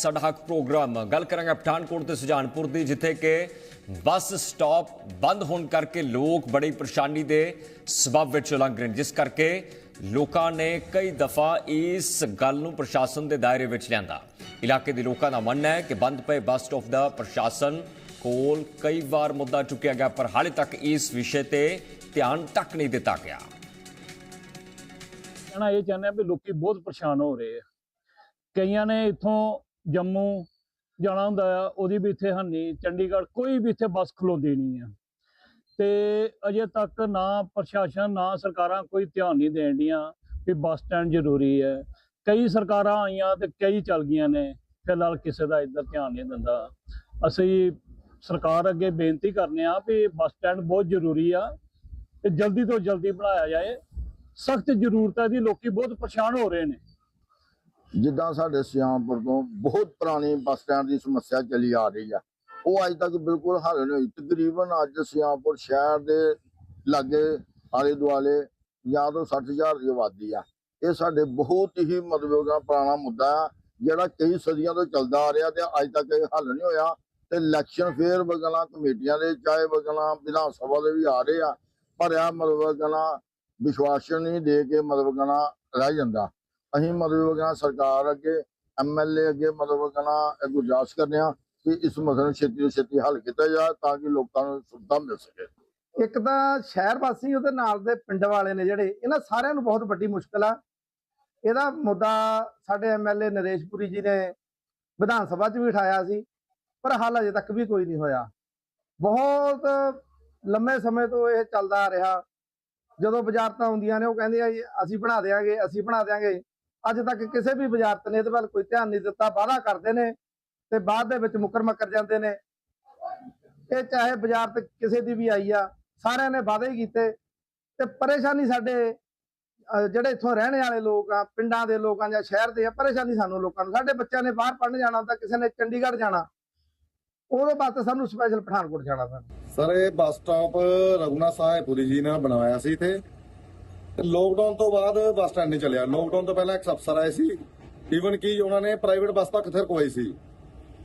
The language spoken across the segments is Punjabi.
ਸਾਡਾ ਹੱਕ ਪ੍ਰੋਗਰਾਮ। ਗੱਲ ਕਰਾਂਗੇ ਪਠਾਨਕੋਟ ਤੇ ਸੁਜਾਨਪੁਰ ਦੀ, ਜਿੱਥੇ ਕਿ ਬੱਸ ਸਟਾਪ ਬੰਦ ਹੋਣ ਕਰਕੇ ਲੋਕ ਬੜੀ ਪਰੇਸ਼ਾਨੀ ਦੇ ਸਬਬ ਵਿੱਚ ਲੰਘ ਰਹੇ ਜਿਸ ਕਰਕੇ ਲੋਕਾਂ ਨੇ ਕਈ ਦਫਾ ਇਸ ਗੱਲ ਨੂੰ ਪ੍ਰਸ਼ਾਸਨ ਦੇ ਦਾਇਰੇ ਵਿੱਚ ਲਿਆਂਦਾ। ਇਲਾਕੇ ਦੇ ਲੋਕਾਂ ਦਾ ਮੰਨਣਾ ਹੈ ਕਿ ਬੰਦ ਪਏ ਬੱਸ ਸਟਾਪ ਦਾ ਪ੍ਰਸ਼ਾਸਨ ਕੋਲ ਕਈ ਵਾਰ ਮੁੱਦਾ ਚੁੱਕਿਆ ਗਿਆ, ਪਰ ਹਾਲੇ ਤੱਕ ਇਸ ਵਿਸ਼ੇ ਤੇ ਧਿਆਨ ਤੱਕ ਨਹੀਂ ਦਿੱਤਾ ਗਿਆ। ਕਹਿਣਾ ਇਹ ਚਾਹੁੰਦੇ ਆ ਵੀ ਲੋਕੀ ਬਹੁਤ ਪਰੇਸ਼ਾਨ ਹੋ ਰਹੇ ਆ। ਕਈਆਂ ਨੇ ਇੱਥੋਂ ਜੰਮੂ ਜਾਣਾ ਹੁੰਦਾ ਆ, ਉਹਦੀ ਵੀ ਇੱਥੇ ਹਾਨੀ ਚੰਡੀਗੜ੍ਹ ਕੋਈ ਵੀ ਇੱਥੇ ਬੱਸ ਖਲੋਦੀ ਨਹੀਂ ਆ। ਤੇ ਅਜੇ ਤੱਕ ਨਾ ਪ੍ਰਸ਼ਾਸਨ, ਨਾ ਸਰਕਾਰਾਂ ਕੋਈ ਧਿਆਨ ਨਹੀਂ ਦੇਣ ਡੀਆਂ ਵੀ ਬੱਸ ਸਟੈਂਡ ਜ਼ਰੂਰੀ ਹੈ। ਕਈ ਸਰਕਾਰਾਂ ਆਈਆਂ ਤੇ ਕਈ ਚੱਲ ਗਈਆਂ ਨੇ। ਫਿਲਹਾਲ ਕਿਸੇ ਦਾ ਇੱਧਰ ਧਿਆਨ ਨਹੀਂ ਦਿੰਦਾ। ਅਸੀਂ ਸਰਕਾਰ ਅੱਗੇ ਬੇਨਤੀ ਕਰਨੇ ਆ ਵੀ ਬੱਸ ਸਟੈਂਡ ਬਹੁਤ ਜ਼ਰੂਰੀ ਆ ਤੇ ਜਲਦੀ ਤੋਂ ਜਲਦੀ ਬਣਾਇਆ ਜਾਏ। ਸਖਤ ਜ਼ਰੂਰਤ ਹੈ ਦੀ ਲੋਕੀ ਬਹੁਤ ਪਰੇਸ਼ਾਨ ਹੋ ਰਹੇ ਨੇ। ਜਿੱਦਾਂ ਸਾਡੇ ਸਿਆਮਪੁਰ ਤੋਂ ਬਹੁਤ ਪੁਰਾਣੀ ਬੱਸ ਸਟੈਂਡ ਦੀ ਸਮੱਸਿਆ ਚੱਲੀ ਆ ਰਹੀ ਆ। ਉਹ ਅੱਜ ਤੱਕ ਬਿਲਕੁਲ ਹੱਲ ਨਹੀਂ ਹੋਈ। ਤਕਰੀਬਨ ਅੱਜ ਸਿਆਮਪੁਰ ਸ਼ਹਿਰ ਦੇ ਲਾਗੇ, ਆਲੇ ਦੁਆਲੇ ਜਾਂ ਤੋਂ 60000 ਦੀ ਆਬਾਦੀ ਆ। ਇਹ ਸਾਡੇ ਬਹੁਤ ਹੀ ਮਤਲਬ ਦਾ ਪੁਰਾਣਾ ਮੁੱਦਾ ਆ, ਜਿਹੜਾ ਕਈ ਸਦੀਆਂ ਤੋਂ ਚੱਲਦਾ ਆ ਰਿਹਾ ਤੇ ਅੱਜ ਤੱਕ ਇਹ ਹੱਲ ਨਹੀਂ ਹੋਇਆ। ਤੇ ਇਲੈਕਸ਼ਨ ਫੇਰ ਬਗਲਾ ਕਮੇਟੀਆਂ ਦੇ ਚਾਹੇ ਬਗਲਾ ਵਿਧਾਨ ਸਭਾ ਦੇ ਵੀ ਆ ਰਹੇ ਆ, ਪਰ ਆ ਮਤਲਬ ਬਗਲਾ ਵਿਸ਼ਵਾਸ ਨਹੀਂ ਦੇ ਕੇ ਮਤਲਬ ਕਹਣਾ ਰਹਿ ਜਾਂਦਾ। ਅਸੀਂ ਮਤਲਬ ਕਹਣਾ ਸਰਕਾਰ ਅੱਗੇ ਐਮਐਲਏ ਅੱਗੇ ਮਤਲਬ ਕਹਣਾ ਇਹ ਗੁਰਜਾਸ ਕਰਨੇ ਆ ਕਿ ਇਸ ਮਸਲੇ ਨੂੰ ਛੇਤੀ ਤੋਂ ਛੇਤੀ ਹੱਲ ਕੀਤਾ ਜਾਏ ਤਾਂ ਕਿ ਲੋਕਾਂ ਨੂੰ ਸੁਵਿਧਾ ਮਿਲ ਸਕੇ। ਇੱਕ ਤਾਂ ਸ਼ਹਿਰ ਵਾਸੀ ਉਹਦੇ ਨਾਲ ਦੇ ਪਿੰਡ ਵਾਲੇ ਨੇ ਜਿਹੜੇ, ਇਹਨਾਂ ਸਾਰਿਆਂ ਨੂੰ ਬਹੁਤ ਵੱਡੀ ਮੁਸ਼ਕਲ ਆ। ਇਹਦਾ ਮੁੱਦਾ ਸਾਡੇ ਐਮਐਲਏ ਨਰੇਸ਼ਪੁਰੀ ਜੀ ਨੇ ਵਿਧਾਨ ਸਭਾ 'ਚ ਵੀ ਉਠਾਇਆ ਸੀ, ਪਰ ਹੱਲ ਅਜੇ ਤੱਕ ਵੀ ਕੋਈ ਨਹੀਂ ਹੋਇਆ। ਬਹੁਤ ਲੰਮੇ ਸਮੇਂ ਤੋਂ ਇਹ ਚੱਲਦਾ ਆ ਰਿਹਾ। ਜਦੋਂ ਵਜ਼ਾਰਤਾਂ ਹੁੰਦੀਆਂ ਨੇ ਉਹ ਕਹਿੰਦੇ ਆ ਜੀ, ਅਸੀਂ ਬਣਾ ਦੇਾਂਗੇ ਅਸੀਂ ਬਣਾ ਦੇਾਂਗੇ ਅੱਜ ਤੱਕ ਕਿਸੇ ਵੀ ਵਜ਼ਾਰਤ ਨੇ ਇਹਦੇ ਵੱਲ ਕੋਈ ਧਿਆਨ ਨਹੀਂ ਦਿੱਤਾ, ਵਾਅਦਾ ਕਰਦੇ ਨੇ ਤੇ ਬਾਅਦ ਦੇ ਵਿੱਚ ਮੁੱਕਰ ਮੱਕਰ ਜਾਂਦੇ ਨੇ। ਇਹ ਚਾਹੇ ਵਜ਼ਾਰਤ ਕਿਸੇ ਦੀ ਵੀ ਆਈ ਆ, ਸਾਰਿਆਂ ਨੇ ਵਾਅਦੇ ਕੀਤੇ ਤੇ ਪਰੇਸ਼ਾਨੀ ਸਾਡੇ ਜਿਹੜੇ ਇੱਥੋਂ ਰਹਿਣ ਵਾਲੇ ਲੋਕ ਆ, ਪਿੰਡਾਂ ਦੇ ਲੋਕਾਂ ਜਾਂ ਸ਼ਹਿਰ ਦੇ ਆ, ਪਰੇਸ਼ਾਨੀ ਸਾਨੂੰ ਲੋਕਾਂ ਨੂੰ। ਸਾਡੇ ਬੱਚਿਆਂ ਨੇ ਬਾਹਰ ਪੜ੍ਹਨ ਜਾਣਾ ਹੁੰਦਾ, ਕਿਸੇ ਨੇ ਚੰਡੀਗੜ੍ਹ ਜਾਣਾ ਉਹਦੇ ਵਾਸਤੇ ਸਾਨੂੰ ਸਪੈਸ਼ਲ ਪਠਾਨਕੋਟ ਜਾਣਾ ਪੈਂਦਾ। ਸਰ, ਇਹ ਬੱਸ ਸਟਾਪ ਰਘੁਨਾ ਸਾਹਿਬਪੁਰੀ ਜੀ ਨੇ ਬਣਵਾਇਆ ਸੀ ਤੇ ਲੋਕਡਾਊਨ ਤੋਂ ਬਾਅਦ ਬੱਸ ਸਟੈਂਡ ਨਹੀਂ ਚੱਲਿਆ। ਲੋਕਡਾਊਨ ਤੋਂ ਪਹਿਲਾਂ ਇੱਕ ਅਫਸਰ ਆਏ ਸੀ। ਈਵਨ ਕਿ ਉਹਨਾਂ ਨੇ ਪ੍ਰਾਈਵੇਟ ਬੱਸ ਤੱਕ ਫਿਰ ਕੋਈ ਸੀ।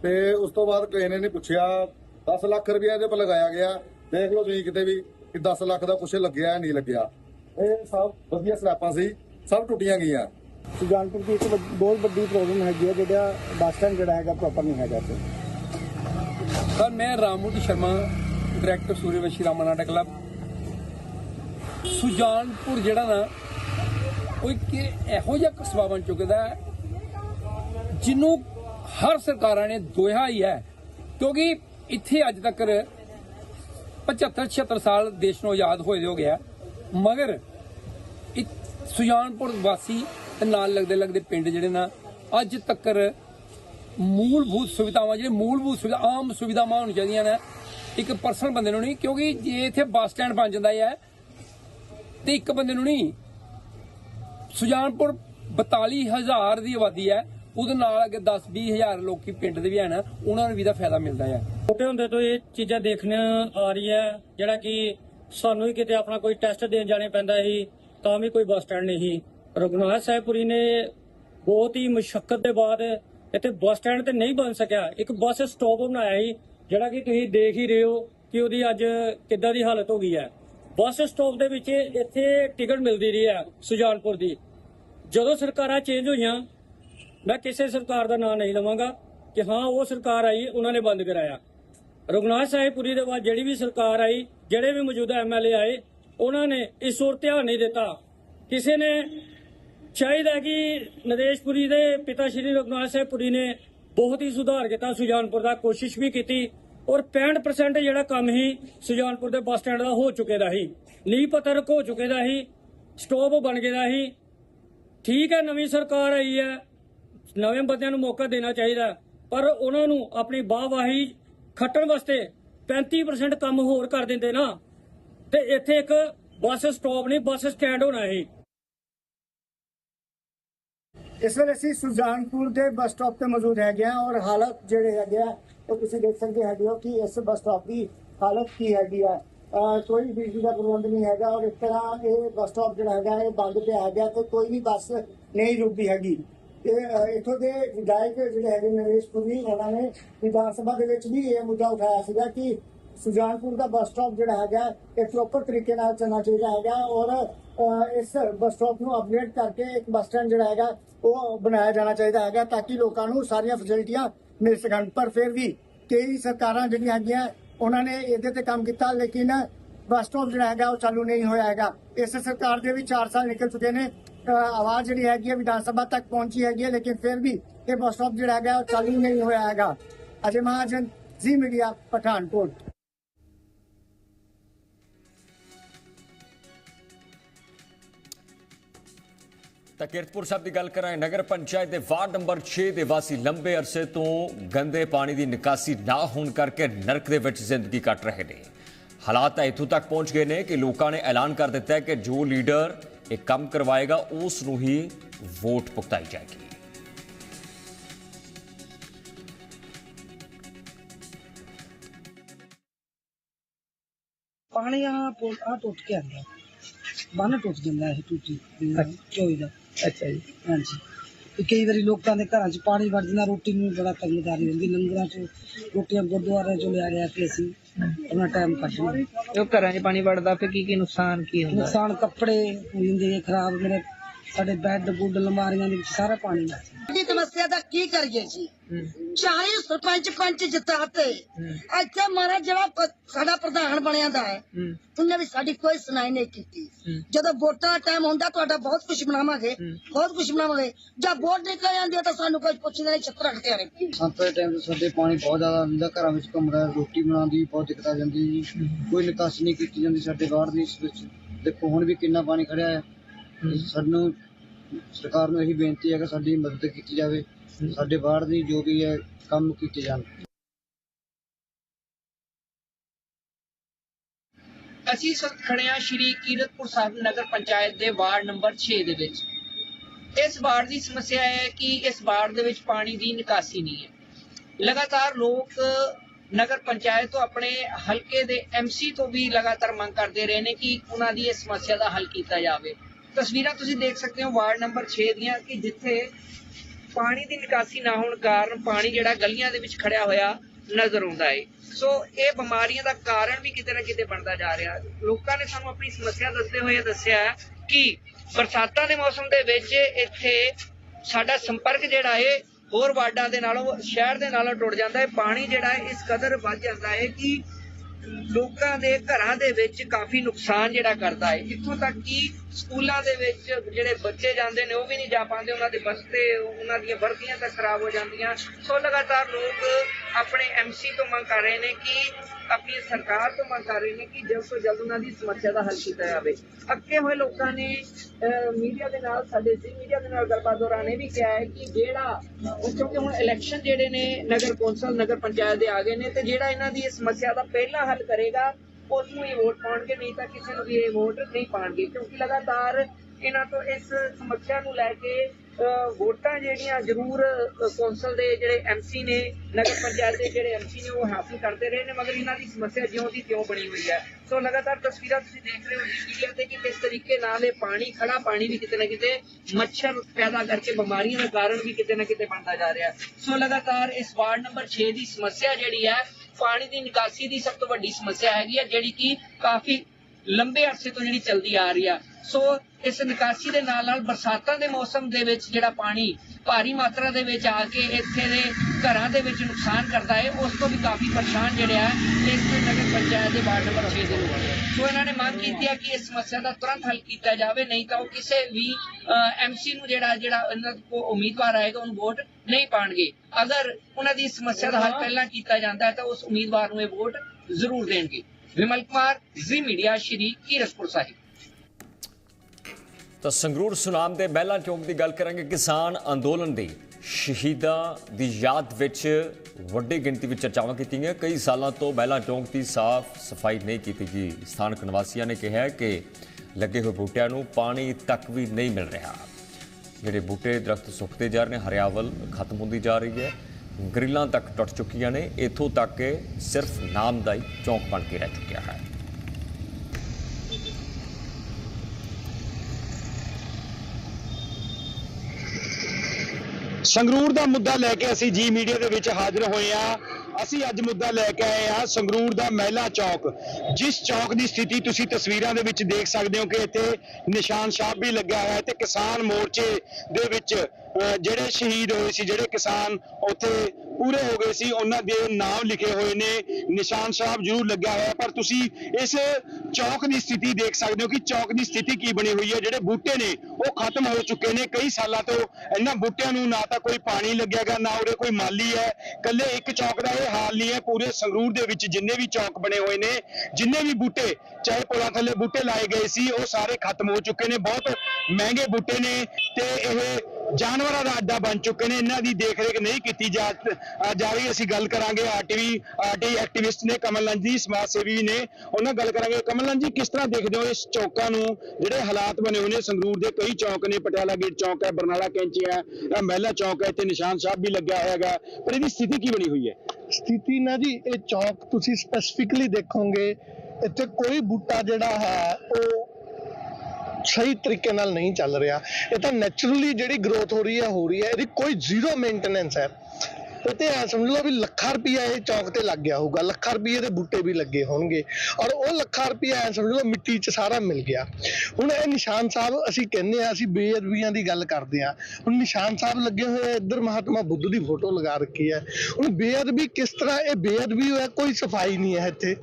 ਤੇ ਉਸ ਤੋਂ ਬਾਅਦ ਕਿਸੇ ਨੇ ਨਹੀਂ ਪੁੱਛਿਆ। 10 ਲੱਖ ਰੁਪਇਆ ਇਹਦੇ ਪਰ ਲਗਾਇਆ ਗਿਆ। ਦੇਖ ਲਓ ਤੁਸੀਂ ਕਿਤੇ ਵੀ ਕਿ 10 ਲੱਖ ਦਾ ਕੁਝ ਲੱਗਿਆ ਨਹੀਂ ਲੱਗਿਆ। ਇਹ ਸਭ ਵਧੀਆ ਸਲੈਪਾਂ ਸੀ। ਸਭ ਟੁੱਟੀਆਂ ਗਈਆਂ। ਸੁਜਾਨਪੁਰ ਦੀ ਇੱਕ ਬਹੁਤ ਵੱਡੀ ਪ੍ਰੋਬਲਮ ਹੈਗੀ ਹੈ ਜਿਹੜਾ ਬੱਸ ਸਟੈਂਡ ਜਿਹੜਾ ਹੈਗਾ ਪ੍ਰੋਪਰ ਨਹੀਂ ਹੈਗਾ ਇੱਥੇ। ਸਰ ਮੈਂ ਰਾਮੂਟੀ ਸ਼ਰਮਾ ਡਾਇਰੈਕਟਰ ਸੂਰਯਵੰਸ਼ੀ ਰਾਮਨਾਟਕ ਕਲੱਬ ਸੁਜਾਨਪੁਰ ਜਿਹੜਾ ਨਾ, ਉਹ ਇੱਕ ਇਹੋ ਜਿਹਾ ਕਸਬਾ ਬਣ ਚੁੱਕਦਾ ਹੈ, ਜਿਹਨੂੰ ਹਰ ਸਰਕਾਰਾਂ ਨੇ ਦੋਹਾ ਹੀ ਹੈ, ਕਿਉਂਕਿ ਇੱਥੇ ਅੱਜ ਤੱਕ 75 76 ਸਾਲ ਦੇਸ਼ ਨੂੰ ਆਜ਼ਾਦ ਹੋਏ ਹੋ ਗਿਆ ਮਗਰ ਸੁਜਾਨਪੁਰ ਵਾਸੀ ਤੇ ਨਾਲ ਲੱਗਦੇ ਲੱਗਦੇ ਪਿੰਡ ਜਿਹੜੇ ਨਾ, ਅੱਜ ਤੱਕ ਮੂਲਭੂਤ ਸੁਵਿਧਾਵਾਂ, ਜਿਹੜੇ ਮੂਲਭੂਤ ਸੁਵਿਧਾ, ਆਮ ਸੁਵਿਧਾਵਾਂ ਹੋਣੀ ਚਾਹੀਦੀਆਂ ਨੇ, ਇੱਕ ਪਰਸਨਲ ਬੰਦੇ ਨੂੰ ਨਹੀਂ, ਕਿਉਂਕਿ ਜੇ ਇੱਥੇ ਬੱਸ ਸਟੈਂਡ ਬਣ ਜਾਂਦਾ ਹੈ ਤੇ ਇੱਕ ਬੰਦੇ ਨੂੰ ਨਹੀਂ। ਸੁਜਾਨਪੁਰ 42000 ਦੀ ਆਬਾਦੀ ਹੈ। ਉਹਦੇ ਨਾਲ ਅੱਗੇ 10 20000 ਲੋਕੀ ਪਿੰਡ ਦੇ ਵੀ ਹਨ। ਉਹਨਾਂ ਨੂੰ ਵੀ ਦਾ ਫਾਇਦਾ ਮਿਲਦਾ ਹੈ। ਛੋਟੇ ਹੁੰਦੇ ਤੋਂ ਇਹ ਚੀਜ਼ਾਂ ਦੇਖਣ ਆ ਰਹੀ ਹੈ। ਜਿਹੜਾ ਕਿ ਸਾਨੂੰ ਹੀ ਕਿਤੇ ਆਪਣਾ ਕੋਈ ਟੈਸਟ ਦੇਣ ਜਾਣੇ ਪੈਂਦਾ ਸੀ, ਤਾਂ ਵੀ ਕੋਈ ਬੱਸ ਸਟੈਂਡ ਨਹੀਂ ਸੀ। ਰਘੁਨਾਥ ਸਾਹਿਬਪੁਰੀ ਨੇ ਬਹੁਤ ਹੀ ਮੁਸ਼ਕਲ ਦੇ ਬਾਅਦ ਇੱਥੇ ਬੱਸ ਸਟੈਂਡ ਤੇ ਨਹੀਂ ਬਣ ਸਕਿਆ। ਇੱਕ ਬੱਸ ਸਟਾਪ ਬਣਾਇਆ ਸੀ, ਜਿਹੜਾ ਕਿ ਤੁਸੀਂ ਦੇਖ ਹੀ ਰਹੇ ਹੋ ਕਿ ਉਹਦੀ ਅੱਜ ਕਿੱਦਾਂ ਦੀ ਹਾਲਤ ਹੋ ਗਈ ਹੈ। ਬੱਸ ਸਟਾਪ ਦੇ ਵਿੱਚ ਇੱਥੇ ਟਿਕਟ ਮਿਲਦੀ ਰਹੀ ਹੈ ਸੁਜਾਨਪੁਰ ਦੀ। ਜਦੋਂ ਸਰਕਾਰਾਂ ਚੇਂਜ ਹੋਈਆਂ, ਮੈਂ ਕਿਸੇ ਸਰਕਾਰ ਦਾ ਨਾਮ ਨਹੀਂ ਲਵਾਂਗਾ ਕਿ ਹਾਂ, ਉਹ ਸਰਕਾਰ ਆਈ, ਉਹਨਾਂ ਨੇ ਬੰਦ ਕਰਾਇਆ। ਰਘੁਨਾਥ ਸਾਹਿਬਪੁਰੀ ਦੇ ਬਾਅਦ ਜਿਹੜੀ ਵੀ ਸਰਕਾਰ ਆਈ, ਜਿਹੜੇ ਵੀ ਮੌਜੂਦਾ ਐਮਐਲਏ ਆਏ, ਉਹਨਾਂ ਨੇ ਇਸ ਔਰ ਧਿਆਨ ਨਹੀਂ ਦਿੱਤਾ। ਕਿਸੇ ਨੇ ਚਾਹੀਦਾ ਕਿ ਨਰੇਸ਼ਪੁਰੀ ਦੇ ਪਿਤਾ ਸ਼੍ਰੀ ਰਘੁਨਾਥ ਸਾਹਿਬਪੁਰੀ ਨੇ ਬਹੁਤ ਹੀ ਸੁਧਾਰ ਕੀਤਾ, ਸੁਜਾਨਪੁਰ ਦਾ ਕੋਸ਼ਿਸ਼ ਵੀ ਕੀਤੀ। ਔਰ 65% ਜਿਹੜਾ ਕੰਮ ਹੀ ਸੁਜਾਨਪੁਰ ਦੇ ਬੱਸ ਸਟੈਂਡ ਦਾ ਹੋ ਚੁੱਕੇ ਦਾ ਸੀ ਨੀਂਹ ਪੱਥਰ ਹੋ ਚੁੱਕੇ ਦਾ ਸੀ ਸਟੋਪ ਬਣ ਗਿਆ ਦਾ ਸੀ ਠੀਕ ਹੈ, ਨਵੀਂ ਸਰਕਾਰ ਆਈ ਹੈ, ਨਵੇਂ ਬੰਦਿਆਂ ਨੂੰ ਮੌਕਾ ਦੇਣਾ ਚਾਹੀਦਾ। ਪਰ ਉਹਨਾਂ ਨੂੰ ਆਪਣੀ ਵਾਹਵਾਹੀ ਖੱਟਣ ਵਾਸਤੇ 35% ਕੰਮ ਹੋਰ ਕਰ ਦਿੰਦੇ ਨਾ। ਤੇ ਇੱਥੇ ਇੱਕ ਬੱਸ ਸਟਾਪ ਨਹੀਂ, ਬੱਸ ਸਟੈਂਡ ਹੋਣਾ ਹੈ। ਇਸ ਵੇਲੇ ਅਸੀਂ ਸੁਜਾਨਪੁਰ ਦੇ ਬੱਸ ਸਟਾਪ ਤੇ ਮੌਜੂਦ ਹੈਗੇ ਆ ਔਰ ਹਾਲਤ ਜਿਹੜੇ ਹੈਗੇ ਆ ਉਹ ਤੁਸੀਂ ਦੇਖ ਸਕਦੇ ਹੈਗੇ ਹੋ ਕਿ ਇਸ ਬੱਸ ਸਟਾਪ ਦੀ ਹਾਲਤ ਕੀ ਹੈਗੀ ਆ। ਕੋਈ ਬਿਜਲੀ ਦਾ ਪ੍ਰਬੰਧ ਨਹੀਂ ਹੈਗਾ ਔਰ ਇਸ ਤਰ੍ਹਾਂ ਇਹ ਬੱਸ ਸਟਾਪ ਜਿਹੜਾ ਹੈਗਾ ਇਹ ਬੰਦ ਪਿਆ ਹੈਗਾ ਤੇ ਕੋਈ ਵੀ ਬੱਸ ਨਹੀਂ ਰੁਕਦੀ ਹੈਗੀ। ਇਹ ਇੱਥੋਂ ਦੇ ਵਿਧਾਇਕ ਜਿਹੜੇ ਹੈਗੇ ਨਰੇਸ਼ ਪੁਰੀ ਉਹਨਾਂ ਨੇ, ਵਿਧਾਨ ਸਭਾ ਦੇ ਵਿੱਚ ਵੀ ਇਹ ਮੁੱਦਾ ਉਠਾਇਆ ਸੀਗਾ ਕਿ ਸੁਜਾਨਪੁਰ ਦਾ ਬੱਸ ਸਟਾਪ ਜਿਹੜਾ ਹੈਗਾ ਇਹ ਪ੍ਰੋਪਰ ਤਰੀਕੇ ਨਾਲ ਚੱਲਣਾ ਚਾਹੀਦਾ ਹੈਗਾ ਔਰ ਇਸ ਬੱਸ ਸਟਾਪ ਨੂੰ ਅਪਗ੍ਰੇਡ ਕਰਕੇ ਇੱਕ ਬੱਸ ਸਟੈਂਡ ਜਿਹੜਾ ਹੈਗਾ ਉਹ ਬਣਾਇਆ ਜਾਣਾ ਚਾਹੀਦਾ ਹੈਗਾ ਤਾਂ ਕਿ ਲੋਕਾਂ ਨੂੰ ਸਾਰੀਆਂ ਫੈਸਿਲਿਟੀਆਂ ਮਿਲ ਸਕਣ ਪਰ ਫਿਰ ਵੀ ਕਈ ਸਰਕਾਰਾਂ ਜਿਹੜੀਆਂ ਹੈਗੀਆਂ, ਉਹਨਾਂ ਨੇ ਇਹਦੇ ਤੇ ਕੰਮ ਕੀਤਾ, ਲੇਕਿਨ ਬੱਸ ਸਟਾਪ ਜਿਹੜਾ ਹੈਗਾ, ਉਹ ਚਾਲੂ ਨਹੀਂ ਹੋਇਆ ਹੈਗਾ। ਇਸ ਸਰਕਾਰ ਦੇ ਵੀ 4 ਸਾਲ ਨਿਕਲ ਚੁੱਕੇ ਨੇ। ਆਵਾਜ਼ ਜਿਹੜੀ ਹੈਗੀ ਹੈ ਵਿਧਾਨ ਸਭਾ ਤੱਕ ਪਹੁੰਚੀ ਹੈਗੀ ਹੈ ਲੇਕਿਨ ਫਿਰ ਵੀ ਇਹ ਬੱਸ ਸਟਾਪ ਜਿਹੜਾ ਹੈਗਾ, ਉਹ ਚਾਲੂ ਨਹੀਂ ਹੋਇਆ ਹੈਗਾ। ਅਜੇ ਮਹਾਜਨ, ਜੀ ਮੀਡੀਆ, ਪਠਾਨਕੋਟ। ਤਾਂ ਕੀਰਤਪੁਰ ਸਾਹਿਬ ਦੀ ਗੱਲ ਕਰਾਂ ਨਗਰ ਪੰਚਾਇਤ ਦੇ ਵਾਰਡ ਨੰਬਰ 6 ਦੇ ਵਾਸੀ ਲੰਬੇ ਅਰਸੇ ਤੋਂ ਗੰਦੇ ਪਾਣੀ ਦੀ ਨਿਕਾਸੀ ਨਾ ਹੋਣ ਕਰਕੇ ਨਰਕ ਦੇ ਵਿੱਚ ਜ਼ਿੰਦਗੀ ਕੱਟ ਰਹੇ ਨੇ। ਹਾਲਾਤ ਤਾਂ ਇੱਥੋਂ ਤੱਕ ਪਹੁੰਚ ਗਏ ਨੇ ਕਿ ਲੋਕਾਂ ਨੇ ਐਲਾਨ ਕਰ ਦਿੱਤਾ ਹੈ ਕਿ ਜੋ ਲੀਡਰ ਇਹ ਕੰਮ ਕਰਵਾਏਗਾ, ਉਸ ਨੂੰ ਹੀ ਵੋਟ ਭੁਗਤਾਈ ਜਾਏਗੀ। ਪਾਣੀ ਆ ਆ ਟੁੱਟ ਕੇ ਆਂਦਾ ਬੰਨ ਟੁੱਟ ਜਾਂਦਾ ਇਹ ਟੂਟੀ ਚੋਈ ਦਾ। ਅੱਛਾ ਜੀ। ਹਾਂਜੀ। ਤੇ ਕਈ ਵਾਰੀ ਲੋਕਾਂ ਦੇ ਘਰਾਂ 'ਚ ਪਾਣੀ ਵੜ ਜਾਂਦਾ ਰੋਟੀ ਨੂੰ ਬੜਾ ਤੰਗਦਾਰੀ ਹੁੰਦੀ ਲੰਗਰਾਂ 'ਚ ਰੋਟੀਆਂ ਗੁਰਦੁਆਰੇ 'ਚੋਂ ਲਿਆ ਲਿਆ ਕੇ ਅਸੀਂ ਆਪਣਾ ਟਾਈਮ ਕੱਢਦੇ ਉਹ ਘਰਾਂ 'ਚ ਪਾਣੀ ਵੜਦਾ ਫਿਰ ਕੀ ਕੀ ਨੁਕਸਾਨ ਕੀ ਹੁੰਦਾ? ਨੁਕਸਾਨ ਕੱਪੜੇ ਹੋ ਜਾਂਦੇ ਨੇ ਖਰਾਬ ਮੇਰੇ ਸਾਡੇ ਬੈੱਡ ਬੁੱਡ ਲਮਾਰੀਆਂ ਦੇ ਵਿੱਚ ਸਾਰਾ ਪਾਣੀ ਲੱਗ ਜਾਂਦਾ। ਦੀ ਸਮੱਸਿਆ ਦਾ ਕੀ ਕਰੀਏ ਜੀ? ਚਾਹੇ ਸਰਪੰਚ ਪੰਚ ਜਿਤਾਤੇ ਇੱਥੇ ਮਾਰਾ ਜਿਹੜਾ ਸਾਡਾ ਪ੍ਰਧਾਨ ਬਣਿਆ ਦਾ ਹੈ ਉਹਨੇ ਵੀ ਸਾਡੀ ਕੋਈ ਸੁਣਾਈ ਨਹੀਂ ਕੀਤੀ। ਜਦੋਂ ਵੋਟਾਂ ਦਾ ਟਾਈਮ ਹੁੰਦਾ ਤੁਹਾਡਾ ਬਹੁਤ ਕੁਝ ਬਣਾਵਾਂਗੇ ਬਹੁਤ ਕੁਝ ਬਣਾਵਾਂਗੇ। ਜਦ ਵੋਟ ਨਿਕਲ ਜਾਂਦੀ ਹੈ ਤਾਂ ਸਾਨੂੰ ਕੋਈ ਪੁੱਛਦਾ ਨਹੀਂ ਛੱਤਰ ਰੱਖਦੇ ਆ ਸੰਤ ਦੇ ਟਾਈਮ ਤੇ ਸਾਡੇ ਪਾਣੀ ਬਹੁਤ ਜ਼ਿਆਦਾ ਹੁੰਦਾ ਘਰਾਂ ਵਿੱਚ ਘੁੰਮਦਾ ਰੋਟੀ ਬਣਾਉਣ ਦੀ ਬਹੁਤ ਦਿੱਕਤ ਆ ਜਾਂਦੀ ਜੀ। ਕੋਈ ਨਿਕਾਸੀ ਨਹੀਂ ਕੀਤੀ ਜਾਂਦੀ ਸਾਡੇ ਬਾਹਰ ਦੀ ਇਸ ਵਿੱਚ। ਦੇਖੋ ਹੁਣ ਵੀ ਕਿੰਨਾ ਪਾਣੀ ਖੜਿਆ ਹੈ। ਸਾਨੂੰ ਸਰਕਾਰ ਨੂੰ ਇਹੀ ਬੇਨਤੀ ਹੈ ਕਿ ਸਾਡੀ ਮਦਦ ਕੀਤੀ ਜਾਵੇ, ਸਾਡੇ ਬਾਹਰ ਦੀ ਜੋ ਵੀ ਹੈ, ਕੰਮ ਕੀਤੇ ਜਾਣ। ਅਸੀਂ ਇਸ ਸ਼੍ਰੀ ਕੀਰਤਪੁਰ ਸਾਹਿਬ ਨਗਰ ਪੰਚਾਇਤ ਦੇ ਵਾਰਡ ਨੰਬਰ 6 ਦੇ ਵਿੱਚ। ਇਸ ਵਾਰਡ ਦੀ ਸਮੱਸਿਆ ਹੈ ਕਿ ਇਸ ਵਾਰਡ ਦੇ ਵਿੱਚ ਪਾਣੀ ਦੀ ਨਿਕਾਸੀ ਨਹੀਂ ਹੈ। ਲਗਾਤਾਰ ਲੋਕ ਨਗਰ ਪੰਚਾਇਤ ਤੋਂ ਆਪਣੇ ਹਲਕੇ ਦੇ ਐਮਸੀ ਤੋਂ ਵੀ ਲਗਾਤਾਰ ਮੰਗ ਕਰਦੇ ਰਹੇ ਨੇ ਕਿ ਉਹਨਾਂ ਦੀ ਇਸ ਸਮੱਸਿਆ ਦਾ ਹੱਲ ਕੀਤਾ ਜਾਵੇ। ਤਸਵੀਰਾਂ ਤੁਸੀਂ ਦੇਖ ਸਕਦੇ ਹੋ ਵਾਰਡ ਨੰਬਰ 6 ਦੀਆਂ ਕਿ ਜਿੱਥੇ ਪਾਣੀ ਦੀ ਨਿਕਾਸੀ ਨਾ ਹੋਣ ਕਾਰਨ ਪਾਣੀ ਜਿਹੜਾ ਗਲੀਆਂ ਦੇ ਵਿੱਚ ਖੜਿਆ ਹੋਇਆ ਨਜ਼ਰ ਆਉਂਦਾ ਹੈ। ਸੋ ਇਹ ਬਿਮਾਰੀਆਂ ਦਾ ਕਾਰਨ ਵੀ ਕਿਤੇ ਨਾ ਕਿਤੇ ਬਣਦਾ ਜਾ ਰਿਹਾ। ਲੋਕਾਂ ਨੇ ਸਾਨੂੰ ਆਪਣੀ ਸਮੱਸਿਆ ਦੱਸਦੇ ਹੋਏ ਦੱਸਿਆ ਕਿ ਬਰਸਾਤਾਂ ਦੇ ਮੌਸਮ ਦੇ ਵਿੱਚ ਇੱਥੇ ਸਾਡਾ ਸੰਪਰਕ ਜਿਹੜਾ ਹੈ, ਹੋਰ ਵਾਰਡਾਂ ਦੇ ਨਾਲੋਂ, ਸ਼ਹਿਰ ਦੇ ਨਾਲੋਂ ਟੁੱਟ ਜਾਂਦਾ ਹੈ। ਪਾਣੀ ਜਿਹੜਾ ਹੈ, ਇਸ ਕਦਰ ਵੱਧ ਜਾਂਦਾ ਹੈ ਕਿ ਲੋਕਾਂ ਦੇ ਘਰਾਂ ਦੇ ਵਿੱਚ ਕਾਫੀ ਨੁਕਸਾਨ ਜਿਹੜਾ ਕਰਦਾ ਹੈ। ਇੱਥੋਂ ਤੱਕ ਕਿ ਸਕੂਲਾਂ ਦੇ ਵਿੱਚ ਜਿਹੜੇ ਬੱਚੇ ਜਾਂਦੇ ਨੇ, ਉਹ ਵੀ ਨਹੀਂ ਜਾ ਪਾਉਂਦੇ। ਉਹਨਾਂ ਦੇ ਬਸਤੇ, ਉਹਨਾਂ ਦੀਆਂ ਵਰਦੀਆਂ ਤੱਕ ਖਰਾਬ ਹੋ ਜਾਂਦੀਆਂ। ਸੋ ਲਗਾਤਾਰ ਲੋਕ ਆਪਣੇ ਐਮਸੀ ਤੋਂ ਮੰਗ ਕਰ ਰਹੇ ਨੇ ਕਿ, ਆਪਣੀ ਸਰਕਾਰ ਤੋਂ ਮੰਗ ਕਰ ਰਹੇ ਨੇ ਕਿ ਜਲਦ ਤੋਂ ਜਲਦ ਉਹਨਾਂ ਦੀ ਸਮੱਸਿਆ ਦਾ ਹੱਲ ਕੀਤਾ ਜਾਵੇ। ਅੱਕੇ ਹੋਏ ਲੋਕਾਂ ਨੇ ਮੀਡੀਆ ਦੇ ਨਾਲ, ਸਾਡੇ ਜੀ ਮੀਡੀਆ ਦੇ ਨਾਲ ਗੱਲਬਾਤ ਦੌਰਾਨ ਇਹ ਵੀ ਕਿਹਾ ਹੈ ਕਿ ਜਿਹੜਾ ਕਿਉਂਕਿ ਹੁਣ ਇਲੈਕਸ਼ਨ ਜਿਹੜੇ ਨੇ, ਨਗਰ ਕੌਂਸਲ, ਨਗਰ ਪੰਚਾਇਤ ਦੇ ਆ ਗਏ ਨੇ, ਤੇ ਜਿਹੜਾ ਇਹਨਾਂ ਦੀ ਇਸ ਸਮੱਸਿਆ ਦਾ ਪਹਿਲਾ ਹੱਲ ਕਰੇਗਾ ਉਸ ਨੂੰ ਹੀ ਵੋਟ ਪਾਉਣਗੇ, ਨਹੀਂ ਤਾਂ ਕਿਸੇ ਨੂੰ ਵੀ ਇਹ ਵੋਟ ਨਹੀਂ ਪਾਉਣਗੇ, ਕਿਉਂਕਿ ਲਗਾਤਾਰ ਇਹਨਾਂ ਤੋਂ ਇਸ ਸਮੱਸਿਆ ਨੂੰ ਲੈ ਕੇ ਵੋਟਾਂ ਜਿਹੜੀਆਂ ਜ਼ਰੂਰ ਕੌਂਸਲ ਦੇ ਜਿਹੜੇ ਐਮਸੀ ਨੇ, ਨਗਰ ਪੰਚਾਇਤ ਦੇ ਜਿਹੜੇ ਐਮਸੀ ਨੇ, ਉਹ ਹਾਸਲ ਕਰਦੇ ਰਹੇ ਨੇ, ਮਗਰ ਇਹਨਾਂ ਦੀ ਸਮੱਸਿਆ ਜਿਉਂ ਦੀ ਤਿਉਂ ਬਣੀ ਹੋਈ ਹੈ। ਸੋ ਲਗਾਤਾਰ ਤਸਵੀਰਾਂ ਤੁਸੀਂ ਦੇਖ ਰਹੇ ਹੋ ਮੀਡੀਆ ਤੇ ਕਿ ਕਿਸ ਤਰੀਕੇ ਨਾਲ ਇਹ ਪਾਣੀ ਖੜਾ ਪਾਣੀ ਵੀ ਕਿਤੇ ਨਾ ਕਿਤੇ ਮੱਛਰ ਪੈਦਾ ਕਰਕੇ ਬਿਮਾਰੀਆਂ ਦਾ ਕਾਰਨ ਵੀ ਕਿਤੇ ਨਾ ਕਿਤੇ ਬਣਦਾ ਜਾ ਰਿਹਾ ਸੋ ਲਗਾਤਾਰ ਇਸ ਵਾਰਡ ਨੰਬਰ 6 ਦੀ ਸਮੱਸਿਆ ਜਿਹੜੀ ਹੈ ਪਾਣੀ ਦੀ ਨਿਕਾਸੀ ਦੀ ਸਭ ਤੋਂ ਵੱਡੀ ਸਮੱਸਿਆ ਹੈਗੀ ਹੈ ਜਿਹੜੀ ਕਿ ਕਾਫੀ ਲੰਬੇ ਅਰਸੇ ਤੋਂ ਜਿਹੜੀ ਚੱਲਦੀ ਆ ਰਹੀ ਆ। ਸੋ ਇਸ ਨਿਕਾਸੀ ਦੇ ਨਾਲ ਨਾਲ ਬਰਸਾਤਾਂ ਦੇ ਮੌਸਮ ਦੇ ਵਿੱਚ ਜਿਹੜਾ ਪਾਣੀ ਭਾਰੀ ਮਾਤਰਾ ਦੇ ਵਿੱਚ ਆ ਕੇ ਇੱਥੇ ਦੇ ਘਰਾਂ ਦੇ ਵਿੱਚ ਨੁਕਸਾਨ ਕਰਦਾ ਹੈ, ਉਸ ਤੋਂ ਵੀ ਕਾਫੀ ਪਰੇਸ਼ਾਨ ਜਿਹੜੇ ਆ, ਇਸ ਨਗਰ ਪੰਚਾਇਤ ਦੇ ਵਾਰਡ ਨੰਬਰ 6 ਦੇ ਲੋਕ। ਸੋ ਇਹਨਾਂ ਨੇ ਮੰਗ ਕੀਤੀ ਹੈ ਕਿ ਇਸ ਸਮੱਸਿਆ ਦਾ ਤੁਰੰਤ ਹੱਲ ਕੀਤਾ ਜਾਵੇ ਨਹੀਂ ਤਾਂ ਉਹ ਕਿਸੇ ਵੀ ਐਮਸੀ ਨੂੰ ਜਿਹੜਾ ਜਿਹੜਾ ਇਹਨਾਂ ਕੋ ਉਮੀਦਵਾਰ ਆਏਗਾ ਉਹਨੂੰ ਵੋਟ ਨਹੀਂ ਪਾਣਗੇ। ਅਗਰ ਉਹਨਾਂ ਦੀ ਸਮੱਸਿਆ ਦਾ ਹੱਲ ਪਹਿਲਾਂ ਕੀਤਾ ਜਾਂਦਾ ਹੈ ਤਾਂ ਉਸ ਉਮੀਦਵਾਰ ਨੂੰ ਇਹ ਵੋਟ ਜ਼ਰੂਰ ਦੇਣਗੇ। ਵਿਮਲ ਕੁਮਾਰ ਜ਼ੀ ਮੀਡੀਆ ਸ਼੍ਰੀ ਕੀਰਤਪੁਰ ਸਾਹਿਬ। ਤਾਂ ਸੰਗਰੂਰ ਸੁਨਾਮ ਦੇ ਮਹਿਲਾ ਚੌਕ ਦੀ ਗੱਲ ਕਰਾਂਗੇ ਕਿਸਾਨ ਅੰਦੋਲਨ ਦੇ। ਸ਼ਹੀਦਾਂ ਦੀ ਯਾਦ ਵਿੱਚ ਵੱਡੀ ਗਿਣਤੀ ਵਿੱਚ ਚਰਚਾਵਾਂ ਕੀਤੀਆਂ। ਗਈਆਂ ਕਈ ਸਾਲਾਂ ਤੋਂ ਮਹਿਲਾ ਚੌਂਕ ਦੀ ਸਾਫ਼ ਸਫ਼ਾਈ ਨਹੀਂ ਕੀਤੀ ਗਈ। ਸਥਾਨਕ ਨਿਵਾਸੀਆਂ ਨੇ ਕਿਹਾ ਕਿ ਲੱਗੇ ਹੋਏ ਬੂਟਿਆਂ ਨੂੰ ਪਾਣੀ ਤੱਕ ਵੀ ਨਹੀਂ ਮਿਲ ਰਿਹਾ। ਜਿਹੜੇ ਬੂਟੇ ਦਰਖਤ ਸੁੱਕਦੇ ਜਾ ਰਹੇ ਨੇ, ਹਰਿਆਵਲ ਖਤਮ ਹੁੰਦੀ ਜਾ ਰਹੀ ਹੈ। ਗ੍ਰਿਲਾਂ ਤੱਕ ਟੁੱਟ ਚੁੱਕੀਆਂ ਨੇ। ਇੱਥੋਂ ਤੱਕ ਕਿ ਸਿਰਫ ਨਾਮ ਦਾ ਹੀ ਚੌਕ ਬਣ ਕੇ ਰਹਿ ਚੁੱਕਿਆ ਹੈ। ਸੰਗਰੂਰ ਦਾ ਮੁੱਦਾ ਲੈ ਕੇ ਅਸੀਂ ਜੀ ਮੀਡੀਆ ਦੇ ਵਿੱਚ ਹਾਜ਼ਰ ਹੋਏ ਆ ਅਸੀਂ ਅੱਜ ਮੁੱਦਾ ਲੈ ਕੇ ਆਏ ਆ ਸੰਗਰੂਰ ਦਾ ਮਹਿਲਾ ਚੌਕ। ਜਿਸ ਚੌਕ ਦੀ ਸਥਿਤੀ ਤੁਸੀਂ ਤਸਵੀਰਾਂ ਦੇ ਵਿੱਚ ਦੇਖ ਸਕਦੇ ਹੋ ਕਿ ਇੱਥੇ ਨਿਸ਼ਾਨ ਸਾਹਿਬ ਵੀ ਲੱਗਾ ਹੋਇਆ ਤੇ ਕਿਸਾਨ ਮੋਰਚੇ ਦੇ ਵਿੱਚ ਜਿਹੜੇ ਸ਼ਹੀਦ ਹੋਏ ਸੀ, ਜਿਹੜੇ ਕਿਸਾਨ ਉੱਥੇ ਪੂਰੇ ਹੋ ਗਏ ਸੀ, ਉਹਨਾਂ ਦੇ ਨਾਮ ਲਿਖੇ ਹੋਏ ਨੇ। ਨਿਸ਼ਾਨ ਸਾਹਿਬ ਜ਼ਰੂਰ ਲੱਗਿਆ ਹੋਇਆ, ਪਰ ਤੁਸੀਂ ਇਸ ਚੌਕ ਦੀ ਸਥਿਤੀ ਦੇਖ ਸਕਦੇ ਹੋ ਕਿ ਚੌਕ ਦੀ ਸਥਿਤੀ ਕੀ ਬਣੀ ਹੋਈ ਹੈ। ਜਿਹੜੇ ਬੂਟੇ ਨੇ, ਉਹ ਖਤਮ ਹੋ ਚੁੱਕੇ ਨੇ ਕਈ ਸਾਲਾਂ ਤੋਂ। ਇਹਨਾਂ ਬੂਟਿਆਂ ਨੂੰ ਨਾ ਤਾਂ ਕੋਈ ਪਾਣੀ ਲੱਗਿਆਗਾ ਨਾ ਉਰੇ ਕੋਈ ਮਾਲੀ ਹੈ। ਕੱਲੇ ਇੱਕ ਚੌਕ ਦਾ ਇਹ ਹਾਲ ਨਹੀਂ ਹੈ। ਪੂਰੇ ਸੰਗਰੂਰ ਦੇ ਵਿੱਚ ਜਿੰਨੇ ਵੀ ਚੌਕ ਬਣੇ ਹੋਏ ਨੇ, ਜਿੰਨੇ ਵੀ ਬੂਟੇ, ਚਾਹੇ ਪੁਲਾਂ ਥੱਲੇ ਬੂਟੇ ਲਾਏ ਗਏ ਸੀ, ਉਹ ਸਾਰੇ ਖਤਮ ਹੋ ਚੁੱਕੇ ਨੇ। ਬਹੁਤ ਮਹਿੰਗੇ ਬੂਟੇ ਨੇ ਤੇ ਇਹ ਜਾਨਵਰਾਂ ਦਾ ਅੱਡਾ ਬਣ ਚੁੱਕੇ ਨੇ, ਇਹਨਾਂ ਦੀ ਦੇਖ ਰੇਖ ਨਹੀਂ ਕੀਤੀ ਜਾ ਜਾ ਰਹੀ। ਅਸੀਂ ਗੱਲ ਕਰਾਂਗੇ ਆਰਟੀਵੀ, ਆਰਟੀ ਐਕਟਿਵਿਸਟ ਨੇ ਕਮਲ ਨੰਦ ਜੀ, ਸਮਾਜ ਸੇਵੀ ਨੇ। ਉਹਨਾਂ ਗੱਲ ਕਰਾਂਗੇ। ਕਮਲ ਨੰਦ ਜੀ, ਕਿਸ ਤਰ੍ਹਾਂ ਦੇਖਦੇ ਹੋ ਇਸ ਚੌਕਾਂ ਨੂੰ? ਜਿਹੜੇ ਹਾਲਾਤ ਬਣੇ ਹੋਏ ਨੇ, ਸੰਗਰੂਰ ਦੇ ਕਈ ਚੌਕ ਨੇ, ਪਟਿਆਲਾ ਗੇਟ ਚੌਕ ਹੈ, ਬਰਨਾਲਾ ਕੈਂਚੀ ਹੈ ਮਹਿਲਾ ਚੌਕ ਹੈ ਤੇ ਨਿਸ਼ਾਨ ਸਾਹਿਬ ਵੀ ਲੱਗਿਆ ਹੋਇਆ ਹੈਗਾ। ਪਰ ਇਹਦੀ ਸਥਿਤੀ ਕੀ ਬਣੀ ਹੋਈ ਹੈ? ਸਥਿਤੀ ਨਾ ਜੀ, ਇਹ ਚੌਕ ਤੁਸੀਂ ਸਪੈਸੀਫਿਕਲੀ ਦੇਖੋਗੇ, ਇੱਥੇ ਕੋਈ ਬੂਟਾ ਜਿਹੜਾ ਹੈ, ਉਹ ਸਹੀ ਤਰੀਕੇ ਨਾਲ ਨਹੀਂ ਚੱਲ ਰਿਹਾ। ਇਹ ਤਾਂ ਨੈਚੁਰਲੀ ਜਿਹੜੀ ਗਰੋਥ ਹੋ ਰਹੀ ਹੈ, ਹੋ ਰਹੀ ਹੈ। ਇਹਦੀ ਕੋਈ ਜ਼ੀਰੋ ਮੇਨਟੇਨੈਂਸ ਹੈ। ਇਹ ਤੇ ਐ ਸਮਝ ਲਓ ਵੀ ਲੱਖਾਂ ਰੁਪਈਆ ਇਹ ਚੌਕ ਤੇ ਲੱਗ ਗਿਆ ਹੋਊਗਾ। ਲੱਖਾਂ ਰੁਪਈਏ ਦੇ ਬੂਟੇ ਵੀ ਲੱਗੇ ਹੋਣਗੇ। ਔਰ ਉਹ ਲੱਖਾਂ ਰੁਪਈਆ ਐ ਸਮਝ ਲਓ ਮਿੱਟੀ 'ਚ ਸਾਰਾ ਮਿਲ ਗਿਆ। ਹੁਣ ਇਹ ਨਿਸ਼ਾਨ ਸਾਹਿਬ ਅਸੀਂ ਕਹਿੰਦੇ ਆ ਅਸੀਂ ਬੇਅਦਬੀਆਂ ਦੀ ਗੱਲ ਕਰਦੇ ਆ ਹੁਣ ਨਿਸ਼ਾਨ ਸਾਹਿਬ ਲੱਗੇ ਹੋਏ ਇੱਧਰ ਮਹਾਤਮਾ ਬੁੱਧ ਦੀ ਫੋਟੋ ਲਗਾ ਰੱਖੀ ਹੈ। ਹੁਣ ਬੇਅਦਬੀ ਕਿਸ ਤਰ੍ਹਾਂ, ਇਹ ਬੇਅਦਬੀ ਹੋਇਆ, ਕੋਈ ਸਫ਼ਾਈ ਨਹੀਂ ਹੈ ਇੱਥੇ।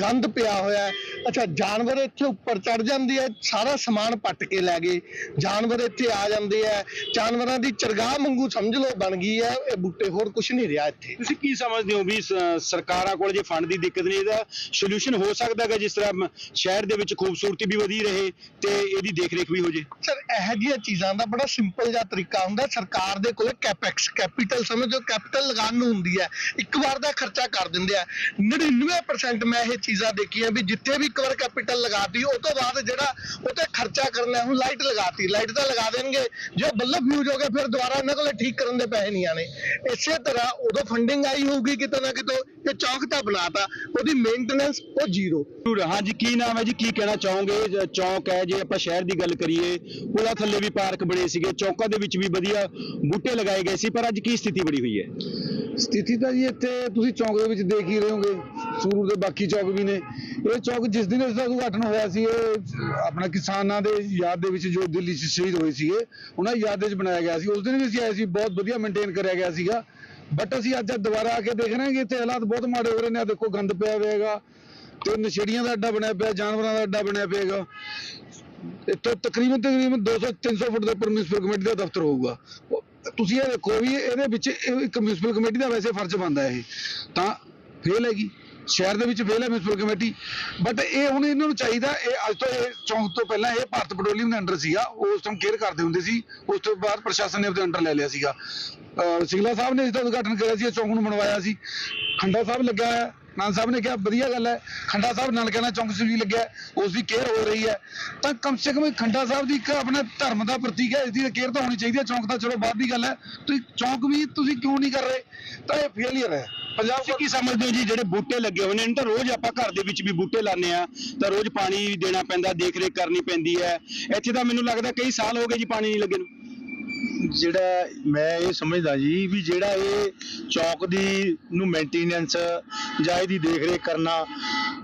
ਗੰਦ ਪਿਆ ਹੋਇਆ ਅੱਛਾ ਜਾਨਵਰ ਇੱਥੇ ਉੱਪਰ ਚੜ ਜਾਂਦੇ ਆ ਸਾਰਾ ਸਮਾਨ ਪੱਟ ਕੇ ਲੈ ਗਏ। ਜਾਨਵਰ ਇੱਥੇ ਆ ਜਾਂਦੇ ਆ ਜਾਨਵਰਾਂ ਦੀ ਚਰਗਾਹ ਵਾਂਗੂ ਸਮਝ ਲਓ ਬਣ ਗਈ ਹੈ ਇਹ ਬੂਟੇ ਹੋਰ ਕੁਝ ਨਹੀਂ ਰਿਹਾ ਇੱਥੇ। ਤੁਸੀਂ ਕੀ ਸਮਝਦੇ ਹੋ ਵੀ ਸ- ਸਰਕਾਰਾਂ ਕੋਲ ਜੇ ਫੰਡ ਦੀ ਦਿੱਕਤ ਨਹੀਂ ਇਹਦਾ ਸੋਲੂਸ਼ਨ ਹੋ ਸਕਦਾ ਹੈਗਾ ਜਿਸ ਤਰ੍ਹਾਂ ਮ- ਸ਼ਹਿਰ ਦੇ ਵਿੱਚ ਖੂਬਸੂਰਤੀ ਵੀ ਵਧੀ ਰਹੇ ਤੇ ਇਹਦੀ ਦੇਖਰੇਖ ਵੀ ਹੋ ਜੇ? ਸਰ ਇਹੋ ਜਿਹੀਆਂ ਚੀਜ਼ਾਂ ਦਾ ਬੜਾ ਸਿੰਪਲ ਜਿਹਾ ਤਰੀਕਾ ਹੁੰਦਾ ਸਰਕਾਰ ਦੇ ਕੋਲੇ ਕੈਪੈਕਸ ਕੈਪੀਟਲ ਸਮਝੋ ਕੈਪੀਟਲ ਲਗਾਉਣ ਨੂੰ ਹੁੰਦੀ ਹੈ। ਇੱਕ ਵਾਰ ਦਾ ਖਰਚਾ ਕਰ ਦਿੰਦੇ ਆ 99% ਮੈਂ ਇਹ ਚੀਜ਼ਾਂ ਦੇਖੀਆਂ ਵੀ ਜਿੱਥੇ ਵੀ ਇੱਕ ਵਾਰ ਕੈਪੀਟਲ ਲਗਾਤੀ ਉਹ ਤੋਂ ਬਾਅਦ ਜਿਹੜਾ ਉਹ ਤੇ ਖਰਚਾ ਕਰਨਾ। ਹੁਣ ਲਾਈਟ ਲਗਾਤੀ ਲਾਈਟ ਤਾਂ ਲਗਾ ਦੇਣਗੇ। ਜੇ ਬੱਲਬ ਫਿਊਜ਼ ਹੋ ਗਏ ਫਿਰ ਦੁਬਾਰਾ ਇਹਨਾਂ ਕੋਲੇ ਠੀਕ ਕਰਨ ਦੇ ਪੈਸੇ ਨਹੀਂ ਆਣੇ ਇਸੇ ਤਰ੍ਹਾਂ ਉਦੋਂ ਫੰਡਿੰਗ ਆਈ ਹੋਊਗੀ ਕਿਤੇ ਨਾ ਕਿਤੋਂ ਇਹ ਚੌਕ ਤਾਂ ਬਣਾਤਾ ਉਹਦੀ ਮੇਨਟੇਨੈਂਸ ਉਹ ਜ਼ੀਰੋ ਜ਼ਰੂਰ ਹਾਂਜੀ ਕੀ ਨਾਮ ਹੈ ਜੀ ਕੀ ਕਹਿਣਾ ਚਾਹੋਗੇ? ਚੌਕ ਹੈ ਜੇ ਆਪਾਂ ਸ਼ਹਿਰ ਦੀ ਗੱਲ ਕਰੀਏ ਪੁਲਾਂ ਥੱਲੇ ਵੀ ਪਾਰਕ ਬਣੇ ਸੀਗੇ ਚੌਕਾਂ ਦੇ ਵਿੱਚ ਵੀ ਵਧੀਆ ਬੂਟੇ ਲਗਾਏ ਗਏ ਸੀ ਪਰ ਅੱਜ ਕੀ ਸਥਿਤੀ ਬਣੀ ਹੋਈ ਹੈ? ਸਥਿਤੀ ਤਾਂ ਜੀ ਇੱਥੇ ਤੁਸੀਂ ਚੌਂਕ ਦੇ ਵਿੱਚ ਦੇਖ ਹੀ ਰਹੇ ਹੋਗੇ। ਸੰਗਰੂਰ ਦੇ ਬਾਕੀ ਚੌਕ ਵੀ ਨੇ। ਇਹ ਚੌਕ ਜਿਸ ਦਿਨ ਇਸ ਦਾ ਉਦਘਾਟਨ ਹੋਇਆ ਸੀ, ਇਹ ਆਪਣਾ ਕਿਸਾਨਾਂ ਦੇ ਯਾਦ ਦੇ ਵਿੱਚ ਜੋ ਦਿੱਲੀ 'ਚ ਸ਼ਹੀਦ ਹੋਏ ਸੀਗੇ, ਉਹਨਾਂ ਦੀ ਯਾਦ ਦੇ ਵਿੱਚ ਬਣਾਇਆ ਗਿਆ ਸੀ। ਉਸ ਦਿਨ ਵੀ ਅਸੀਂ ਆਏ ਸੀ, ਬਹੁਤ ਵਧੀਆ ਮੇਨਟੇਨ ਕਰਿਆ ਗਿਆ ਸੀਗਾ। ਬਟ ਅਸੀਂ ਅੱਜ ਦੁਬਾਰਾ ਆ ਕੇ ਦੇਖ ਰਹੇ ਹਾਂ ਕਿ ਇੱਥੇ ਹਾਲਾਤ ਬਹੁਤ ਮਾੜੇ ਹੋ ਰਹੇ ਨੇ। ਆ ਦੇਖੋ, ਗੰਦ ਪਿਆ ਹੋਇਆ ਤੇ ਨਸ਼ੇੜੀਆਂ ਦਾ ਅੱਡਾ ਬਣਿਆ ਪਿਆ, ਜਾਨਵਰਾਂ ਦਾ ਅੱਡਾ ਬਣਿਆ ਪਿਆ ਹੈਗਾ। ਇੱਥੇ ਤਕਰੀਬਨ ਤਕਰੀਬਨ 200 300 ਫੁੱਟ ਦੇ ਉੱਪਰ ਮਿਊਨਿਸਪਲ ਕਮੇਟੀ ਦਾ ਦਫ਼ਤਰ ਹੋਊਗਾ। ਤੁਸੀਂ ਇਹ ਦੇਖੋ ਵੀ ਇਹਦੇ ਵਿੱਚ ਇੱਕ ਮਿਊਨਿਸਪਲ ਕਮੇਟੀ ਦਾ ਵੈਸੇ ਫਰਜ਼ ਬਣਦਾ ਇਹ। ਤਾਂ ਫੇਲ ਹੈਗੀ। ਸ਼ਹਿਰ ਦੇ ਵਿੱਚ ਫੇਲ ਹੈ ਮਿਊਨਿਸਪਲ ਕਮੇਟੀ ਬਟ ਇਹ ਹੁਣ ਇਹਨਾਂ ਨੂੰ ਚਾਹੀਦਾ ਇਹ ਅੱਜ ਤੋਂ ਇਹ ਚੌਂਕ ਤੋਂ ਪਹਿਲਾਂ ਇਹ ਭਾਰਤ ਪੈਟਰੋਲੀਅਮ ਦੇ ਅੰਡਰ ਸੀਗਾ। ਉਸ ਟਾਈਮ ਕੇਅਰ ਕਰਦੇ ਹੁੰਦੇ ਸੀ। ਉਸ ਤੋਂ ਬਾਅਦ ਪ੍ਰਸ਼ਾਸਨ ਨੇ ਉਹਦੇ ਅੰਡਰ ਲੈ ਲਿਆ ਸੀਗਾ। ਸਿੰਗਲਾ ਸਾਹਿਬ ਨੇ ਇਸ ਦਾ ਉਦਘਾਟਨ ਕਰਿਆ ਸੀ ਚੌਂਕ ਨੂੰ ਬਣਵਾਇਆ ਸੀ। ਖੰਡਾ ਸਾਹਿਬ ਲੱਗਿਆ ਹੋਇਆ। ਨਾਨ ਸਾਹਿਬ ਨੇ ਕਿਹਾ ਵਧੀਆ ਗੱਲ ਹੈ। ਖੰਡਾ ਸਾਹਿਬ ਨਾਲ ਕਹਿਣਾ ਚੌਂਕ 'ਚ ਵੀ ਲੱਗਿਆ ਹੈ, ਉਸ ਦੀ ਕੇਅਰ ਹੋ ਰਹੀ ਹੈ। ਤਾਂ ਕਮ ਸੇ ਕਮ ਖੰਡਾ ਸਾਹਿਬ ਦੀ ਇੱਕ ਆਪਣਾ ਧਰਮ ਦਾ ਪ੍ਰਤੀਕ ਹੈ। ਇਸ ਦੀ ਕੇਅਰ ਤਾਂ ਹੋਣੀ ਚਾਹੀਦੀ ਹੈ। ਚੌਂਕ ਤਾਂ ਚਲੋ ਬਾਅਦ ਦੀ ਗੱਲ ਹੈ। ਤੁਸੀਂ ਚੌਂਕ ਵੀ ਤੁਸੀਂ ਕਿਉਂ ਨਹੀਂ ਕਰ ਰਹੇ? ਤਾਂ ਇਹ ਫੇਲਿਅਰ ਹੈ। ਪੰਜਾਬ ਤੁਸੀਂ ਕੀ ਸਮਝਦੇ ਹੋ ਜੀ? ਜਿਹੜੇ ਬੂਟੇ ਲੱਗੇ ਹੋਏ ਨੇ, ਇਹਨਾਂ ਤਾਂ ਰੋਜ਼ ਆਪਾਂ ਘਰ ਦੇ ਵਿੱਚ ਵੀ ਬੂਟੇ ਲਾਉਂਦੇ ਆ ਤਾਂ ਰੋਜ਼ ਪਾਣੀ ਦੇਣਾ ਪੈਂਦਾ ਦੇਖ ਰੇਖ ਕਰਨੀ ਪੈਂਦੀ ਹੈ। ਇੱਥੇ ਤਾਂ ਮੈਨੂੰ ਲੱਗਦਾ ਕਈ ਸਾਲ ਹੋ ਗਏ ਜੀ ਪਾਣੀ ਨਹੀਂ ਲੱਗੇ ਨੂੰ। ਜਿਹੜਾ ਮੈਂ ਇਹ ਸਮਝਦਾ ਜੀ ਵੀ ਜਿਹੜਾ ਇਹ ਚੌਕ ਦੀ ਨੂੰ ਮੇਨਟੇਨੈਂਸ ਜਾਂ ਇਹਦੀ ਦੇਖਰੇਖ ਕਰਨਾ,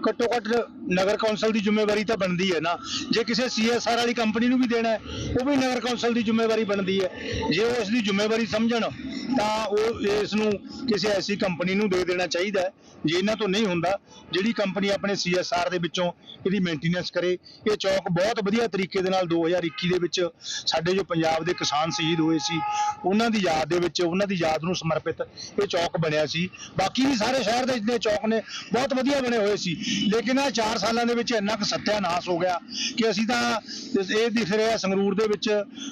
ਘੱਟੋ ਘੱਟ ਨਗਰ ਕੌਂਸਲ ਦੀ ਜ਼ਿੰਮੇਵਾਰੀ ਤਾਂ ਬਣਦੀ ਹੈ ਨਾ। ਜੇ ਕਿਸੇ ਸੀਐਸਆਰ ਵਾਲੀ ਕੰਪਨੀ ਨੂੰ ਵੀ ਦੇਣਾ ਹੈ, ਉਹ ਵੀ ਨਗਰ ਕੌਂਸਲ ਦੀ ਜ਼ਿੰਮੇਵਾਰੀ ਬਣਦੀ ਹੈ। ਜੇ ਉਹ ਇਸ ਦੀ ਜ਼ਿੰਮੇਵਾਰੀ ਸਮਝਣ, ਤਾਂ ਉਹ ਇਸ ਨੂੰ ਕਿਸੇ ਐਸੀ ਕੰਪਨੀ ਨੂੰ ਦੇ ਦੇਣਾ ਚਾਹੀਦਾ ਹੈ, ਜੇ ਇਹਨਾਂ ਤੋਂ ਨਹੀਂ ਹੁੰਦਾ, ਜਿਹੜੀ ਕੰਪਨੀ ਆਪਣੇ ਸੀਐਸਆਰ ਦੇ ਵਿੱਚੋਂ ਇਹਦੀ ਮੇਨਟੇਨੈਂਸ ਕਰੇ। ਇਹ ਚੌਕ ਬਹੁਤ ਵਧੀਆ ਤਰੀਕੇ ਦੇ ਨਾਲ 2021 ਦੇ ਵਿੱਚ ਸਾਡੇ ਜੋ ਪੰਜਾਬ ਦੇ ਕਿਸਾਨ ਸ਼ਹੀਦ ਹੋਏ ਸੀ। ਉਹਨਾਂ ਦੀ ਯਾਦ ਦੇ ਵਿੱਚ, ਉਹਨਾਂ ਦੀ ਯਾਦ ਨੂੰ ਸਮਰਪਿਤ ਇਹ ਚੌਕ ਬਣਿਆ ਸੀ। ਬਾਕੀ ਵੀ ਸਾਰੇ ਸ਼ਹਿਰ ਦੇ ਜਿੰਨੇ ਚੌਕ ਨੇ, ਬਹੁਤ ਵਧੀਆ ਬਣੇ ਹੋਏ ਸੀ। ਲੇਕਿਨ ਆ 4 ਸਾਲਾਂ ਦੇ ਵਿੱਚ ਇੰਨਾ ਕੁ ਸੱਤਿਆਨਾਸ਼ ਹੋ ਗਿਆ ਕਿ ਅਸੀਂ ਤਾਂ ਇਹ ਦਿਖ ਰਿਹਾ ਸੰਗਰੂਰ ਦੇ ਵਿੱਚ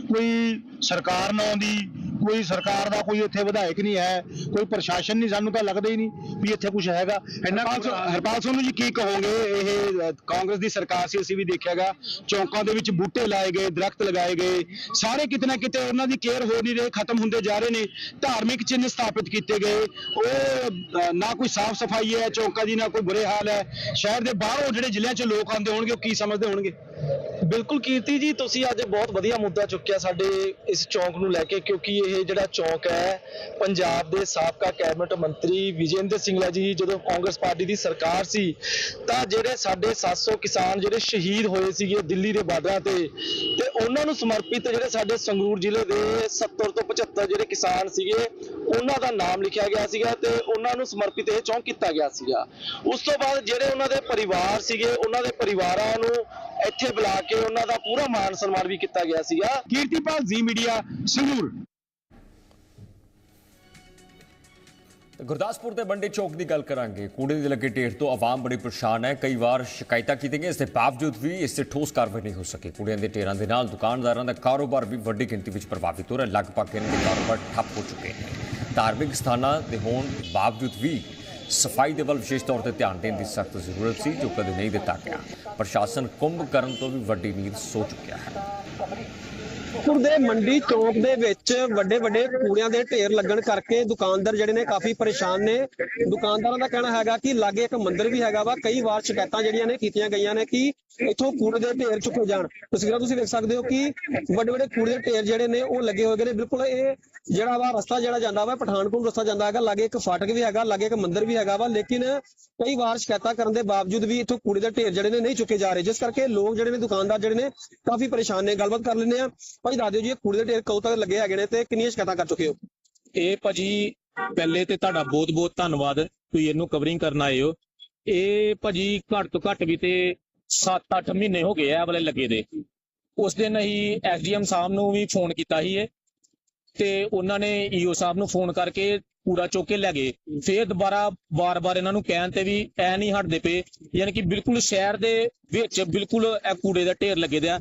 ਕੋਈ ਸਰਕਾਰ ਨਾ ਆਉਂਦੀ ਕੋਈ ਸਰਕਾਰ ਦਾ ਕੋਈ ਇੱਥੇ ਵਿਧਾਇਕ ਨਹੀਂ ਹੈ ਕੋਈ ਪ੍ਰਸ਼ਾਸਨ ਨਹੀਂ ਸਾਨੂੰ ਤਾਂ ਲੱਗਦਾ ਹੀ ਨਹੀਂ ਵੀ ਇੱਥੇ ਕੁਝ ਹੈਗਾ। ਇੰਨਾ ਹਰਪਾਲ ਸੋ- ਹਰਪਾਲ ਸੋਨੂੰ ਜੀ ਕੀ ਕਹੋਗੇ? ਇਹ ਕਾਂਗਰਸ ਦੀ ਸਰਕਾਰ ਸੀ ਅਸੀਂ ਵੀ ਦੇਖਿਆਗਾ ਚੌਂਕਾਂ ਦੇ ਵਿੱਚ ਬੂਟੇ ਲਾਏ ਗਏ ਦਰਖਤ ਲਗਾਏ ਗਏ। ਸਾਰੇ ਕਿਤੇ ਨਾ ਕਿਤੇ ਉਹਨਾਂ ਦੀ ਕੇਅਰ ਹੋ ਨਹੀਂ ਰਹੇ ਖਤਮ ਹੁੰਦੇ ਜਾ ਰਹੇ ਨੇ। ਧਾਰਮਿਕ ਚਿੰਨ੍ਹ ਸਥਾਪਿਤ ਕੀਤੇ ਗਏ। ਉਹ ਨਾ ਕੋਈ ਸਾਫ਼ ਸਫ਼ਾਈ ਹੈ ਚੌਂਕਾਂ ਦੀ ਨਾ ਕੋਈ ਬੁਰੇ ਹਾਲ ਹੈ। ਸ਼ਹਿਰ ਦੇ ਬਾਹਰੋਂ ਜਿਹੜੇ ਜ਼ਿਲ੍ਹਿਆਂ 'ਚ ਲੋਕ ਆਉਂਦੇ ਹੋਣਗੇ ਉਹ ਕੀ ਸਮਝਦੇ ਹੋਣਗੇ? ਬਿਲਕੁਲ ਕੀਰਤੀ ਜੀ ਤੁਸੀਂ ਅੱਜ ਬਹੁਤ ਵਧੀਆ ਮੁੱਦਾ ਚੁੱਕਿਆ ਸਾਡੇ ਇਸ ਚੌਂਕ ਨੂੰ ਲੈ ਕੇ ਕਿਉਂਕਿ ਇਹ ਇਹ ਜਿਹੜਾ ਚੌਕ ਹੈ, ਪੰਜਾਬ ਦੇ ਸਾਬਕਾ ਕੈਬਨਿਟ ਮੰਤਰੀ ਵਿਜੇਂਦਰ ਸਿੰਗਲਾ ਜੀ, ਜਦੋਂ ਕਾਂਗਰਸ ਪਾਰਟੀ ਦੀ ਸਰਕਾਰ ਸੀ, ਤਾਂ ਜਿਹੜੇ ਸਾਡੇ 700 ਕਿਸਾਨ ਜਿਹੜੇ ਸ਼ਹੀਦ ਹੋਏ ਸੀਗੇ ਦਿੱਲੀ ਦੇ ਬਾਰਡਰਾਂ ਤੇ ਤੇ ਉਹਨਾਂ ਨੂੰ ਸਮਰਪਿਤ ਜਿਹੜੇ ਸਾਡੇ ਸੰਗਰੂਰ ਜ਼ਿਲ੍ਹੇ ਦੇ 70 ਤੋਂ 75 ਜਿਹੜੇ ਕਿਸਾਨ ਸੀਗੇ, ਉਹਨਾਂ ਦਾ ਨਾਮ ਲਿਖਿਆ ਗਿਆ ਸੀਗਾ ਤੇ ਉਹਨਾਂ ਨੂੰ ਸਮਰਪਿਤ ਇਹ ਚੌਂਕ ਕੀਤਾ ਗਿਆ ਸੀਗਾ। ਉਸ ਤੋਂ ਬਾਅਦ ਜਿਹੜੇ ਉਹਨਾਂ ਦੇ ਪਰਿਵਾਰ ਸੀਗੇ, ਉਹਨਾਂ ਦੇ ਪਰਿਵਾਰਾਂ ਨੂੰ ਇੱਥੇ ਬੁਲਾ ਕੇ ਉਹਨਾਂ ਦਾ ਪੂਰਾ ਮਾਣ ਸਨਮਾਨ ਵੀ ਕੀਤਾ ਗਿਆ ਸੀਗਾ। ਕੀਰਤੀਪਾਲ ਜੀ ਮੀਡੀਆ, ਸੰਗਰੂਰ। ਗੁਰਦਾਸਪੁਰ ਦੇ ਬੰਡੀ ਚੌਕ ਦੀ ਗੱਲ ਕਰਾਂਗੇ। ਕੂੜੇ ਦੇ ਲੱਗੇ ਢੇਰ ਤੋਂ ਆਵਾਮ ਬੜੀ ਪਰੇਸ਼ਾਨ ਹੈ। ਕਈ ਵਾਰ ਸ਼ਿਕਾਇਤਾਂ ਕੀਤੀਆਂ ਗਈਆਂ, ਇਸ ਦੇ ਬਾਵਜੂਦ ਵੀ ਇਸ ਤੇ ਠੋਸ ਕਾਰਵਾਈ ਨਹੀਂ ਹੋ ਸਕੀ। ਕੂੜਿਆਂ ਦੇ ਢੇਰਾਂ ਦੇ ਨਾਲ ਦੁਕਾਨਦਾਰਾਂ ਦਾ ਕਾਰੋਬਾਰ ਵੀ ਵੱਡੀ ਗਿਣਤੀ ਵਿੱਚ ਪ੍ਰਭਾਵਿਤ ਹੋ ਰਿਹਾ ਲਗਭਗ ਇਹਨਾਂ ਦੇ ਕਾਰੋਬਾਰ ਠੱਪ ਹੋ ਚੁੱਕੇ ਨੇ। ਧਾਰਮਿਕ ਸਥਾਨਾਂ ਦੇ ਹੋਣ ਬਾਵਜੂਦ ਵੀ ਸਫ਼ਾਈ ਦੇ ਵੱਲ ਵਿਸ਼ੇਸ਼ ਤੌਰ ਤੇ ਧਿਆਨ ਦੇਣ ਦੀ ਸਖਤ ਜ਼ਰੂਰਤ ਸੀ, ਜੋ ਕਦੇ ਨਹੀਂ ਦਿੱਤਾ ਗਿਆ। ਪ੍ਰਸ਼ਾਸਨ ਕੁੰਭ ਕਰਨ ਤੋਂ ਵੀ ਵੱਡੀ ਨੀਂਦ ਸੋ ਚੁੱਕਿਆ ਹੈ। ਗੁਰਦਾਸਪੁਰ ਦੇ ਮੰਡੀ ਚੌਂਕ ਦੇ ਵਿੱਚ ਵੱਡੇ ਵੱਡੇ ਕੂੜਿਆਂ ਦੇ ਢੇਰ ਲੱਗਣ ਕਰਕੇ ਦੁਕਾਨਦਾਰ ਜਿਹੜੇ ਨੇ ਕਾਫੀ ਪਰੇਸ਼ਾਨ ਨੇ। ਦੁਕਾਨਦਾਰਾਂ ਦਾ ਕਹਿਣਾ ਹੈਗਾ ਕਿ ਲਾਗੇ ਇੱਕ ਮੰਦਿਰ ਵੀ ਹੈਗਾ ਵਾ, ਕਈ ਵਾਰ ਸ਼ਿਕਾਇਤਾਂ ਜਿਹੜੀਆਂ ਨੇ ਕੀਤੀਆਂ ਗਈਆਂ ਨੇ ਕਿ ਇੱਥੋਂ ਕੂੜੇ ਦੇ ਢੇਰ ਚੁੱਕੇ ਜਾਣ। ਤਸਵੀਰਾਂ ਤੁਸੀਂ ਦੇਖ ਸਕਦੇ ਹੋ ਕਿ ਵੱਡੇ ਵੱਡੇ ਕੂੜੇ ਦੇ ਢੇਰ ਜਿਹੜੇ ਨੇ ਉਹ ਲੱਗੇ ਹੋਏ ਨੇ। ਬਿਲਕੁਲ ਇਹ ਜਿਹੜਾ ਵਾ ਰਸਤਾ ਜਿਹੜਾ ਜਾਂਦਾ ਵਾ, ਪਠਾਨਕੋਟ ਰਸਤਾ ਜਾਂਦਾ ਹੈਗਾ, ਲਾਗੇ ਇੱਕ ਫਾਟਕ ਵੀ ਹੈਗਾ, ਲਾਗੇ ਇੱਕ ਮੰਦਿਰ ਵੀ ਹੈਗਾ ਵਾ, ਲੇਕਿਨ ਕਈ ਵਾਰ ਸ਼ਿਕਾਇਤਾਂ ਕਰਨ ਦੇ ਬਾਵਜੂਦ ਵੀ ਇੱਥੋਂ ਕੂੜੇ ਦੇ ਢੇਰ ਜਿਹੜੇ ਨੇ ਨਹੀਂ ਚੁੱਕੇ ਜਾ ਰਹੇ। ਜਿਸ ਕਰਕੇ ਲੋਕ ਜਿਹੜੇ ਨੇ ਦੁਕਾਨਦਾਰ ਜਿਹੜੇ ਨੇ ਕਾਫੀ ਪਰੇਸ਼ਾਨ ਨੇ। ਗੱਲਬਾਤ ਕਰ ਲੈਂਦੇ ਆ ਭਾਈ ਦੱਸ ਦਿਓ ਜੀ, ਇਹ ਕੂੜੇ ਦੇ ਢੇਰ ਕਦੋਂ ਤੱਕ ਲੱਗੇ ਹੈਗੇ ਨੇ ਤੇ ਕਿੰਨੀਆਂ ਸ਼ਿਕਾਇਤਾਂ ਕਰ ਚੁੱਕੇ ਹੋ? ਇਹ ਭਾਜੀ ਪਹਿਲੇ ਤੇ ਤੁਹਾਡਾ ਬਹੁਤ ਬਹੁਤ ਧੰਨਵਾਦ, ਤੁਸੀਂ ਇਹਨੂੰ ਕਵਰਿੰਗ ਕਰਨ ਆਏ ਹੋ। ਇਹ ਭਾਜੀ ਘੱਟ ਤੋਂ ਘੱਟ ਵੀ ਤੇ 7-8 ਮਹੀਨੇ ਹੋ ਗਏ ਆ ਵਾਲੇ ਲੱਗੇ ਦੇ। ਉਸ ਦਿਨ ਅਸੀਂ ਐਸਡੀਐਮ ਸਾਹਿਬ ਨੂੰ ਵੀ ਫੋਨ ਕੀਤਾ ਸੀ ਇਹ। ਤੇ ਉਹਨਾਂ ਨੇ ਈਓ ਸਾਹਿਬ ਨੂੰ ਫੋਨ ਕਰਕੇ ਕੂੜਾ ਚੁੱਕ ਕੇ ਲੈ ਗਏ। ਫੇਰ ਦੁਬਾਰਾ ਬਾਰ-ਬਾਰ ਇਹਨਾਂ ਨੂੰ ਕਹਿਣ ਤੇ ਵੀ ਐ ਨਹੀਂ ਹਟਦੇ ਪਏ ਯਾਨੀ ਕਿ ਬਿਲਕੁਲ ਸ਼ਹਿਰ ਦੇ ਵਿੱਚ ਬਿਲਕੁਲ ਇਹ ਕੂੜੇ ਦਾ ਢੇਰ ਲੱਗੇ ਦੇ ਆ।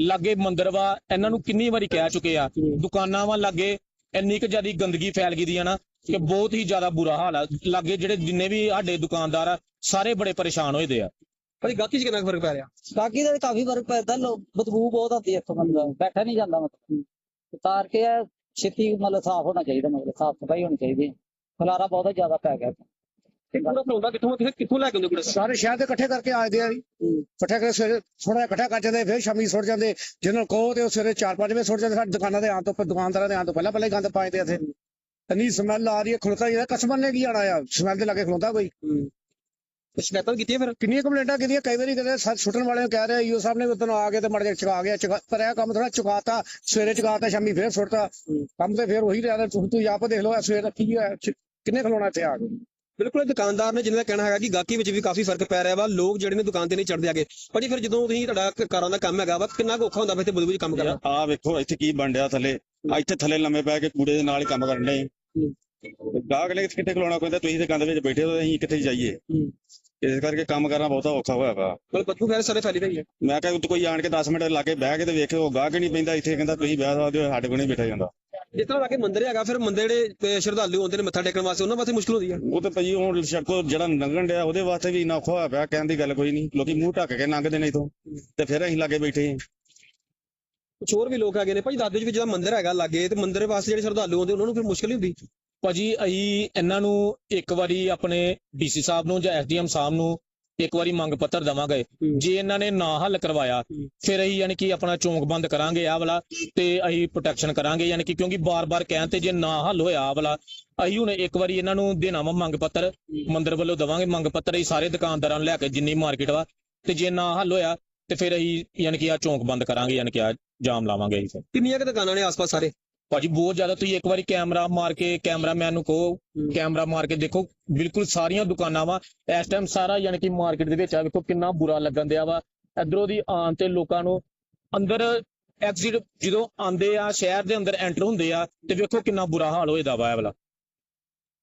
ਲਾਗੇ ਮੰਦਿਰ ਵਾ ਇਹਨਾਂ ਨੂੰ ਕਿੰਨੀ ਵਾਰੀ ਕਹਿ ਚੁੱਕੇ ਆ। ਦੁਕਾਨਾਂ ਵਾ ਲਾਗੇ ਇੰਨੀ ਕੁ ਜ਼ਿਆਦਾ ਗੰਦਗੀ ਫੈਲ ਗਈ ਦੀ ਆ ਨਾ ਕਿ ਬਹੁਤ ਹੀ ਜ਼ਿਆਦਾ ਬੁਰਾ ਹਾਲ ਆ। ਲਾਗੇ ਜਿਹੜੇ ਜਿੰਨੇ ਵੀ ਸਾਡੇ ਦੁਕਾਨਦਾਰ ਆ ਸਾਰੇ ਬੜੇ ਪਰੇਸ਼ਾਨ ਹੋਏ ਦੇ ਆ। ਭਾਈ ਗਾਹਕੀ 'ਚ ਕਿੰਨਾ ਫ਼ਰਕ ਪੈ ਰਿਹਾ? ਬਾਕੀ ਦਾ ਵੀ ਕਾਫੀ ਫ਼ਰਕ ਪੈਂਦਾ। ਲੋਕ ਬਦਬੂ ਬਹੁਤ ਆਉਂਦੀ ਹੈ ਇੱਥੋਂ ਮਤਲਬ ਬੈਠਾ ਨਹੀਂ ਜਾਂਦਾ ਮਤਲਬ। ਉਤਾਰ ਕੇ ਛੇਤੀ ਮਤਲਬ ਸਾਫ਼ ਹੋਣਾ ਚਾਹੀਦਾ ਮਤਲਬ ਸਾਫ਼ ਸਫ਼ਾਈ ਹੋਣੀ ਚਾਹੀਦੀ ਹੈ। ਖਲਾਰਾ ਬਹੁਤ ਜ਼ਿਆਦਾ ਪੈ ਗਿਆ। ਤੇ ਕੂੜਾ ਫਲਾਉਂਦਾ ਕਿੱਥੋਂ ਕਿੱਥੇ ਕਿੱਥੋਂ ਲੈ ਕੇ ਆਉਂਦੇ ਕੂੜਾ? ਸਾਰੇ ਸ਼ਹਿਰ ਦੇ ਇਕੱਠੇ ਕਰਕੇ ਆਜਦੇ ਆ ਜੀ। ਇਕੱਠੇ ਕਰਕੇ ਸਵੇਰੇ ਥੋੜਾ ਇਕੱਠਾ ਕਰ ਜਾਂਦੇ ਫਿਰ ਸ਼ਾਮੀ ਸੁੱਟ ਜਾਂਦੇ। ਜਿਹਨਾਂ ਕਹੋ ਤੇ ਉਹ ਸਵੇਰੇ 4-5 ਵਜੇ ਸੁੱਟ ਜਾਂਦੇ। ਸਾਡੇ ਦੁਕਾਨਾਂ ਦੇ ਆਉਣ ਤੋਂ ਦੁਕਾਨਦਾਰਾਂ ਦੇ ਆਉਣ ਤੋਂ ਪਹਿਲਾਂ ਪਹਿਲਾਂ ਗੰਦ ਪਾਉਂਦੇ ਇੱਥੇ। ਇੰਨੀ ਸਮੈਲ ਆ ਰਹੀ ਹੈ ਖੁਲਕਾ ਜਿਹੜਾ ਕਸਬਰ ਨੇ ਕੀ ਆਣਾ ਆ? ਸਮੈਲ ਦੇ ਲਾਗੇ ਖਲੋਂਦਾ ਕੋਈ। ਸ਼ਿਕਾਇਤਾਂ ਕੀਤੀਆਂ ਫਿਰ? ਕਿੰਨੀਆਂ ਕੰਪਲੇਂਟਾਂ ਕੀਤੀਆਂ? ਕਈ ਵਾਰੀ ਕਹਿੰਦੇ ਸੱਤ ਸੁੱਟਣ ਵਾਲੇ ਨੂੰ ਕਹਿ ਰਹੇ ਈਓ ਸਾਹਿਬ ਨੇ ਉਦੋਂ ਆ ਕੇ ਤੇ ਮੜ ਜਾ ਚੁਕਾ ਗਿਆ ਚੁਕਾ- ਪਰ ਇਹ ਕੰਮ ਥੋੜਾ ਚੁਕਾਤਾ ਸਵੇਰੇ ਚੁਕਾਤਾ ਸ਼ਾਮੀ ਫੇਰ ਸੁੱਟਤਾ। ਕੰਮ ਤੇ ਫੇਰ ਉਹੀ ਰਿਹਾ ਤੁਸੀਂ ਤੁਸੀਂ ਆਪ ਦੇਖ ਲਓ ਸਵੇਰ ਦਾ ਕੀ ਹੋਇਆ ਚ- ਕਿੰਨੇ ਖਲੋਣਾ ਇੱਥੇ ਆ ਕੇ? ਬਿਲਕੁਲ ਇਹ ਦੁਕਾਨਦਾਰ ਨੇ ਜਿਹਨਾਂ ਦਾ ਕਹਿਣਾ ਹੈਗਾ ਕਿ ਗਾਹਕੀ ਵਿੱਚ ਵੀ ਕਾਫੀ ਫ਼ਰਕ ਪੈ ਰਿਹਾ ਵਾ ਲੋਕ ਜਿਹੜੇ ਨੇ ਦੁਕਾਨ ਤੇ ਨਹੀਂ ਚੜਦੇ ਆਗੇ ਭਾਜੀ ਫਿਰ ਜਦੋਂ ਤੁਸੀਂ ਤੁਹਾਡਾ ਕਾਰਾਂ ਦਾ ਕੰਮ ਹੈਗਾ ਵਾ ਕਿੰਨਾ ਕੁ ਔਖਾ ਹੁੰਦਾ ਵਾ ਇੱਥੇ ਬਦਬੂ 'ਚ ਕੰਮ ਕਰਨਾ? ਆ ਵੇਖੋ ਇੱਥੇ ਕੀ ਬਣ ਰਿਹਾ ਥੱਲੇ। ਆ ਇੱਥੇ ਥੱਲੇ ਲੰਮੇ ਪੈ ਕੇ ਕੂੜੇ ਦੇ ਨਾਲ ਹੀ ਕੰਮ ਕਰਨ ਡਏ। ਗਾਹਕ ਨੇ ਕਿੱਥੇ ਖਲੋਣਾ ਪੈਂਦਾ ਤੁਸੀਂ ਤੇ ਗੰਦ ਵਿੱਚ ਬੈਠੇ ਹੋ ਅਸੀਂ ਕਿੱਥੇ ਜਾਈਏ? ਇਸ ਕਰਕੇ ਕੰਮ ਕਰਨਾ ਬਹੁਤਾ ਔਖਾ ਹੋਇਆ ਵਾ ਮਤਲਬ ਬਦਬੂ ਫੈਲ ਸਾਰੇ ਫੈਲੀ ਰਹੀ ਹੈ। ਮੈਂ ਕਿਹਾ ਕੋਈ ਆਣ ਕੇ 10 ਮਿੰਟ ਲਾ ਕੇ ਬਹਿ ਕੇ ਤੇ ਵੇਖੋ ਉਹ ਗਾਹਕ ਹੀ ਨਹੀਂ ਪੈਂਦਾ ਇੱਥੇ ਕਹਿੰਦਾ ਤੁਸੀਂ ਬਹਿ ਸਕਦੇ ਹੋ ਸਾਡੇ ਕੋਲ ਨਹੀਂ ਬੈਠਾ ਜਾਂਦਾ। ਜਿਸ ਤਰ੍ਹਾਂ ਲਾਗੇ ਮੰਦਿਰ ਹੈਗਾ ਫਿਰ ਮੰਦਿਰ ਜਿਹੜੇ ਸ਼ਰਧਾਲੂ ਆਉਂਦੇ ਨੇ ਮੱਥਾ ਟੇਕਣ ਵਾਸਤੇ ਉਹਨਾਂ ਵਾਸਤੇ ਮੁਸ਼ਕਲ ਹੁੰਦੀ ਹੈ। ਉਹ ਤੇ ਭਾਜੀ ਹੁਣ ਸ਼ੱਕੋ ਜਿਹੜਾ ਲੰਘਣ ਡਿਆ ਉਹਦੇ ਵਾਸਤੇ ਵੀ ਇੰਨਾ ਔਖਾ ਹੋਇਆ ਪਿਆ ਕਹਿਣ ਦੀ ਗੱਲ ਕੋਈ ਨਹੀਂ। ਲੋਕੀ ਮੂੰਹ ਢੱਕ ਕੇ ਲੰਘਦੇ ਨੇ ਇਥੋਂ ਤੇ ਫਿਰ ਅਸੀਂ ਲਾਗੇ ਬੈਠੇ ਹਾਂ। ਕੁਛ ਹੋਰ ਵੀ ਲੋਕ ਹੈਗੇ ਨੇ ਭਾਜੀ ਦਾਦੇ ਵਿੱਚ ਜਿਹੜਾ ਮੰਦਿਰ ਹੈਗਾ ਲਾਗੇ ਤੇ ਮੰਦਿਰ ਵਾਸਤੇ ਜਿਹੜੇ ਸ਼ਰਧਾਲੂ ਆਉਂਦੇ ਉਹਨਾਂ ਨੂੰ ਫਿਰ ਮੁਸ਼ਕਲ ਹੀ ਹੁੰਦੀ। ਭਾਜੀ ਅਸੀਂ ਇਹਨਾਂ ਨੂੰ ਇੱਕ ਵਾਰੀ ਆਪਣੇ ਡੀਸੀ ਸਾਹਿਬ ਨੂੰ ਜਾਂ ਐਸਡੀਐਮ ਸਾਹਿਬ ਨੂੰ ਇੱਕ ਵਾਰੀ ਮੰਗ ਪੱਤਰ ਦਵਾਂਗੇ। ਜੇ ਇਹਨਾਂ ਨੇ ਨਾ ਹੱਲ ਕਰਵਾਇਆ ਫਿਰ ਅਸੀਂ ਯਾਨੀ ਕਿ ਆਪਣਾ ਚੌਂਕ ਬੰਦ ਕਰਾਂਗੇ ਆਹ ਵਾਲਾ ਤੇ ਅਸੀਂ ਪ੍ਰੋਟੈਕਸ਼ਨ ਕਰਾਂਗੇ ਯਾਨੀ ਕਿ ਕਿਉਂਕਿ ਬਾਰ-ਬਾਰ ਕਹਿਣ ਤੇ ਜੇ ਨਾ ਹੱਲ ਹੋਇਆ ਆਹ ਵਾਲਾ ਅਸੀਂ ਹੁਣ ਇੱਕ ਵਾਰੀ ਇਹਨਾਂ ਨੂੰ ਦੇਣਾ ਵਾ ਮੰਗ ਪੱਤਰ। ਮੰਦਰ ਵੱਲੋਂ ਦਵਾਂਗੇ ਮੰਗ ਪੱਤਰ ਅਸੀਂ ਸਾਰੇ ਦੁਕਾਨਦਾਰਾਂ ਨੂੰ ਲੈ ਕੇ ਜਿੰਨੀ ਮਾਰਕੀਟ ਵਾ ਤੇ ਜੇ ਨਾ ਹੱਲ ਹੋਇਆ ਤੇ ਫਿਰ ਅਸੀਂ ਯਾਨੀ ਕਿ ਆ ਚੌਂਕ ਬੰਦ ਕਰਾਂਗੇ ਯਾਨੀ ਕਿ ਆ ਜਾਮ ਲਾਵਾਂਗੇ ਅਸੀਂ ਫਿਰ। ਕਿੰਨੀਆਂ ਕੁ ਦੁਕਾਨਾਂ ਨੇ ਆਸ-ਪਾਸ ਸਾਰੇ? ਭਾਜੀ ਬਹੁਤ ਜ਼ਿਆਦਾ ਤੁਸੀਂ ਇੱਕ ਵਾਰੀ ਕੈਮਰਾ ਮਾਰ ਕੇ ਕੈਮਰਾਮੈਨ ਨੂੰ ਕਹੋ ਕੈਮਰਾ ਮਾਰ ਕੇ ਦੇਖੋ ਬਿਲਕੁਲ ਸਾਰੀਆਂ ਦੁਕਾਨਾਂ ਵਾ ਇਸ ਟਾਈਮ ਸਾਰਾ ਯਾਨੀ ਕਿ ਮਾਰਕੀਟ ਦੇ ਵਿੱਚ ਆ ਵੇਖੋ ਕਿੰਨਾ ਬੁਰਾ ਲੱਗਣ ਦਿਆ ਵਾ। ਇਧਰੋਂ ਦੀ ਆਉਣ ਤੇ ਲੋਕਾਂ ਨੂੰ ਅੰਦਰ ਐਗਜ਼ਿਟ ਜਦੋਂ ਆਉਂਦੇ ਆ ਸ਼ਹਿਰ ਦੇ ਅੰਦਰ ਐਂਟਰ ਹੁੰਦੇ ਆ ਤੇ ਵੇਖੋ ਕਿੰਨਾ ਬੁਰਾ ਹਾਲ ਹੋਏਦਾ ਵਾ ਇਹ ਵਾਲਾ।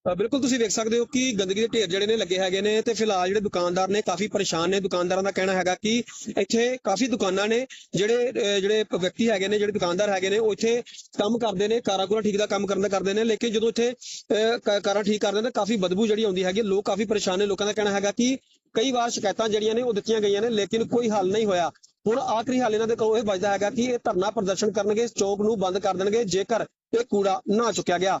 ਬਿਲਕੁਲ ਤੁਸੀਂ ਵੇਖ ਸਕਦੇ ਹੋ ਕਿ ਗੰਦਗੀ ਦੇ ਢੇਰ ਜਿਹੜੇ ਨੇ ਲੱਗੇ ਹੈਗੇ ਨੇ ਤੇ ਫਿਲਹਾਲ ਜਿਹੜੇ ਦੁਕਾਨਦਾਰ ਨੇ ਕਾਫੀ ਪਰੇਸ਼ਾਨ ਨੇ। ਦੁਕਾਨਦਾਰਾਂ ਦਾ ਕਹਿਣਾ ਹੈਗਾ ਕਿ ਇੱਥੇ ਕਾਫੀ ਦੁਕਾਨਾਂ ਨੇ ਜਿਹੜੇ ਜਿਹੜੇ ਵਿਅਕਤੀ ਹੈਗੇ ਨੇ ਜਿਹੜੇ ਦੁਕਾਨਦਾਰ ਹੈਗੇ ਨੇ ਉਹ ਇੱਥੇ ਕੰਮ ਕਰਦੇ ਨੇ ਕਾਰਾਂ ਕੋਲ ਠੀਕ ਦਾ ਕੰਮ ਕਰਨ ਦਾ ਕਰਦੇ ਨੇ ਲੇਕਿਨ ਜਦੋਂ ਇੱਥੇ ਅ, ਕਾਰਾਂ ਠੀਕ ਕਰਦੇ ਨੇ ਕਾਫੀ ਬਦਬੂ ਜਿਹੜੀ ਆਉਂਦੀ ਹੈਗੀ ਲੋਕ ਕਾਫੀ ਪਰੇਸ਼ਾਨ ਨੇ। ਲੋਕਾਂ ਦਾ ਕਹਿਣਾ ਹੈਗਾ ਕਿ ਕਈ ਵਾਰ ਸ਼ਿਕਾਇਤਾਂ ਜਿਹੜੀਆਂ ਨੇ ਉਹ ਦਿੱਤੀਆਂ ਗਈਆਂ ਨੇ ਲੇਕਿਨ ਕੋਈ ਹੱਲ ਨਹੀਂ ਹੋਇਆ। ਹੁਣ ਆਖਰੀ ਹਾਲ ਇਹਨਾਂ ਦੇ ਕੋਲ ਇਹ ਬਚਦਾ ਹੈਗਾ ਕਿ ਇਹ ਧਰਨਾ ਪ੍ਰਦਰਸ਼ਨ ਕਰਨਗੇ ਚੌਕ ਨੂੰ ਬੰਦ ਕਰ ਦੇਣਗੇ ਜੇਕਰ ਇਹ ਕੂੜਾ ਨਾ ਚੁੱਕਿਆ ਗਿਆ।